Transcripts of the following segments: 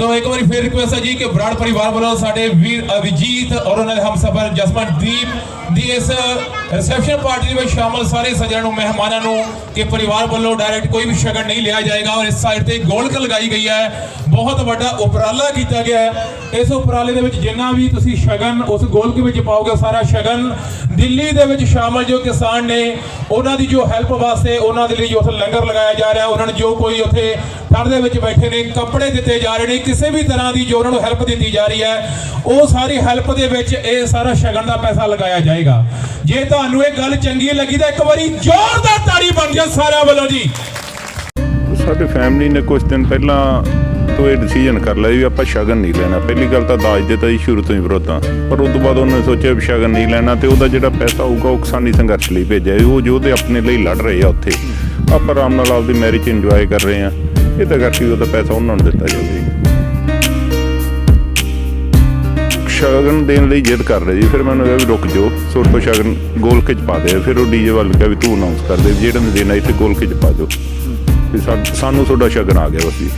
ਸੋ ਇੱਕ ਵਾਰੀ ਫਿਰ ਰਿਕੁਐਸਟ ਹੈ ਜੀ ਕਿ ਬਰਾੜ ਪਰਿਵਾਰ ਵੱਲੋਂ ਸਾਡੇ ਵੀਰ ਅਭਿਜੀਤ ਔਰ ਉਹਨਾਂ ਦੇ ਹਮਸਫਰ ਜਸਮਨਦੀਪ ਦੀ ਇਸ ਰਿਸੈਪਸ਼ਨ ਪਾਰਟੀ ਦੇ ਵਿੱਚ ਸ਼ਾਮਲ ਸਾਰੇ ਸੱਜਣਾਂ ਨੂੰ, ਮਹਿਮਾਨਾਂ ਨੂੰ ਕਿ ਪਰਿਵਾਰ ਵੱਲੋਂ ਡਾਇਰੈਕਟ ਕੋਈ ਵੀ ਸ਼ਗਨ ਨਹੀਂ ਲਿਆ ਜਾਏਗਾ ਔਰ ਇਸ ਸਾਈਡ ਤੇ ਗੋਲਕ ਲਗਾਈ ਗਈ ਹੈ। ਬਹੁਤ ਵੱਡਾ ਉਪਰਾਲਾ ਕੀਤਾ ਗਿਆ ਹੈ। ਇਸ ਉਪਰਾਲੇ ਦੇ ਵਿੱਚ ਜਿੰਨਾ ਵੀ ਤੁਸੀਂ ਸ਼ਗਨ ਉਸ ਗੋਲਕ ਵਿੱਚ ਪਾਓਗੇ, ਸਾਰਾ ਸ਼ਗਨ ਦਿੱਲੀ ਦੇ ਵਿੱਚ ਸ਼ਾਮਲ ਜੋ ਕਿਸਾਨ ਨੇ, ਉਹਨਾਂ ਦੀ ਜੋ ਹੈਲਪ ਵਾਸਤੇ ਉਹਨਾਂ ਦੇ ਲਈ ਜੋ ਉੱਥੇ ਲੰਗਰ ਲਗਾਇਆ ਜਾ ਰਿਹਾ, ਉਹਨਾਂ ਨੂੰ ਜੋ ਕੋਈ ਉੱਥੇ ਠੰਡ ਦੇ ਵਿੱਚ ਬੈਠੇ ਨੇ, ਕੱਪੜੇ ਦਿੱਤੇ ਜਾ ਰਹੇ ਨੇ ਕਿਸੇ ਵੀ ਤਰ੍ਹਾਂ ਦੀ ਜੋ ਉਹਨਾਂ ਨੂੰ ਹੈਲਪ ਦਿੱਤੀ ਜਾ ਰਹੀ ਹੈ, ਉਹ ਸਾਰੀ ਹੈਲਪ ਦੇ ਵਿੱਚ ਇਹ ਸਾਰਾ ਸ਼ਗਨ ਦਾ ਪੈਸਾ ਲਗਾਇਆ ਜਾਏਗਾ। ਜੇ ਤੁਹਾਨੂੰ ਇਹ ਗੱਲ ਚੰਗੀ ਲੱਗੀ ਤਾਂ ਇੱਕ ਵਾਰੀ ਜ਼ੋਰਦਾਰ ਤਾੜੀ ਬਣ ਜਾ ਸਾਰਿਆਂ ਵੱਲੋਂ ਜੀ। ਸਾਡੇ ਫੈਮਿਲੀ ਨੇ ਕੁਝ ਦਿਨ ਪਹਿਲਾਂ ਤੋਂ ਇਹ ਡਿਸੀਜਨ ਕਰ ਲਿਆ ਵੀ ਆਪਾਂ ਸ਼ਗਨ ਨਹੀਂ ਲੈਣਾ। ਪਹਿਲੀ ਗੱਲ ਤਾਂ ਦਾਜ ਦੇ ਤਾਂ ਹੀ ਸ਼ੁਰੂ ਤੋਂ ਹੀ ਵਿਰੋਧ। ਹਾਂ ਪਰ ਉਸ ਤੋਂ ਬਾਅਦ ਉਹਨੇ ਸੋਚਿਆ ਵੀ ਸ਼ਗਨ ਨਹੀਂ ਲੈਣਾ ਤੇ ਉਹਦਾ ਜਿਹੜਾ ਪੈਸਾ ਹੋਊਗਾ ਉਹ ਕਿਸਾਨੀ ਸੰਘਰਸ਼ ਲਈ ਭੇਜਿਆ ਵੀ ਉਹ ਯੋਧੇ ਆਪਣੇ ਲਈ ਲੜ ਰਹੇ ਆ ਉੱਥੇ। ਆਪਾਂ ਆਰਾਮ ਨਾਲ ਆਪਦੀ ਮੈਰਿਜ ਇੰਜੋਏ ਕਰ ਰਹੇ ਆ। ਇਹਦਾ ਕਰਕੇ ਉਹਦਾ ਪੈਸਾ ਉਹਨਾਂ ਨੂੰ ਦਿੱਤਾ ਜਾਵੇ ਸ਼ਗਨ ਦੇਣ ਲਈ ਜਿੱਦ ਕਰ ਰਹੇ ਜੀ। ਫਿਰ ਮੈਨੂੰ ਕਿਹਾ ਵੀ ਰੁਕ ਜਾਓ ਸੁਰ ਤੋਂ ਸ਼ਗਨ ਗੋਲਕੇ ਚ ਪਾ ਦੇ। ਫਿਰ ਉਹ ਡੀਜੇ ਵੱਲ ਕਿਹਾ ਵੀ ਤੂੰ ਅਨਾਉਂਸ ਕਰ ਦੇ ਵੀ ਜਿਹੜਾ ਨੇ ਦੇਣਾ ਇੱਥੇ ਗੋਲਕੇ ਚ ਪਾ ਦਿਓ। ਵੀ ਸਾਨੂੰ ਤੁਹਾਡਾ ਸ਼ਗਨ ਆ ਗਿਆ ਬਸ ਜੀ।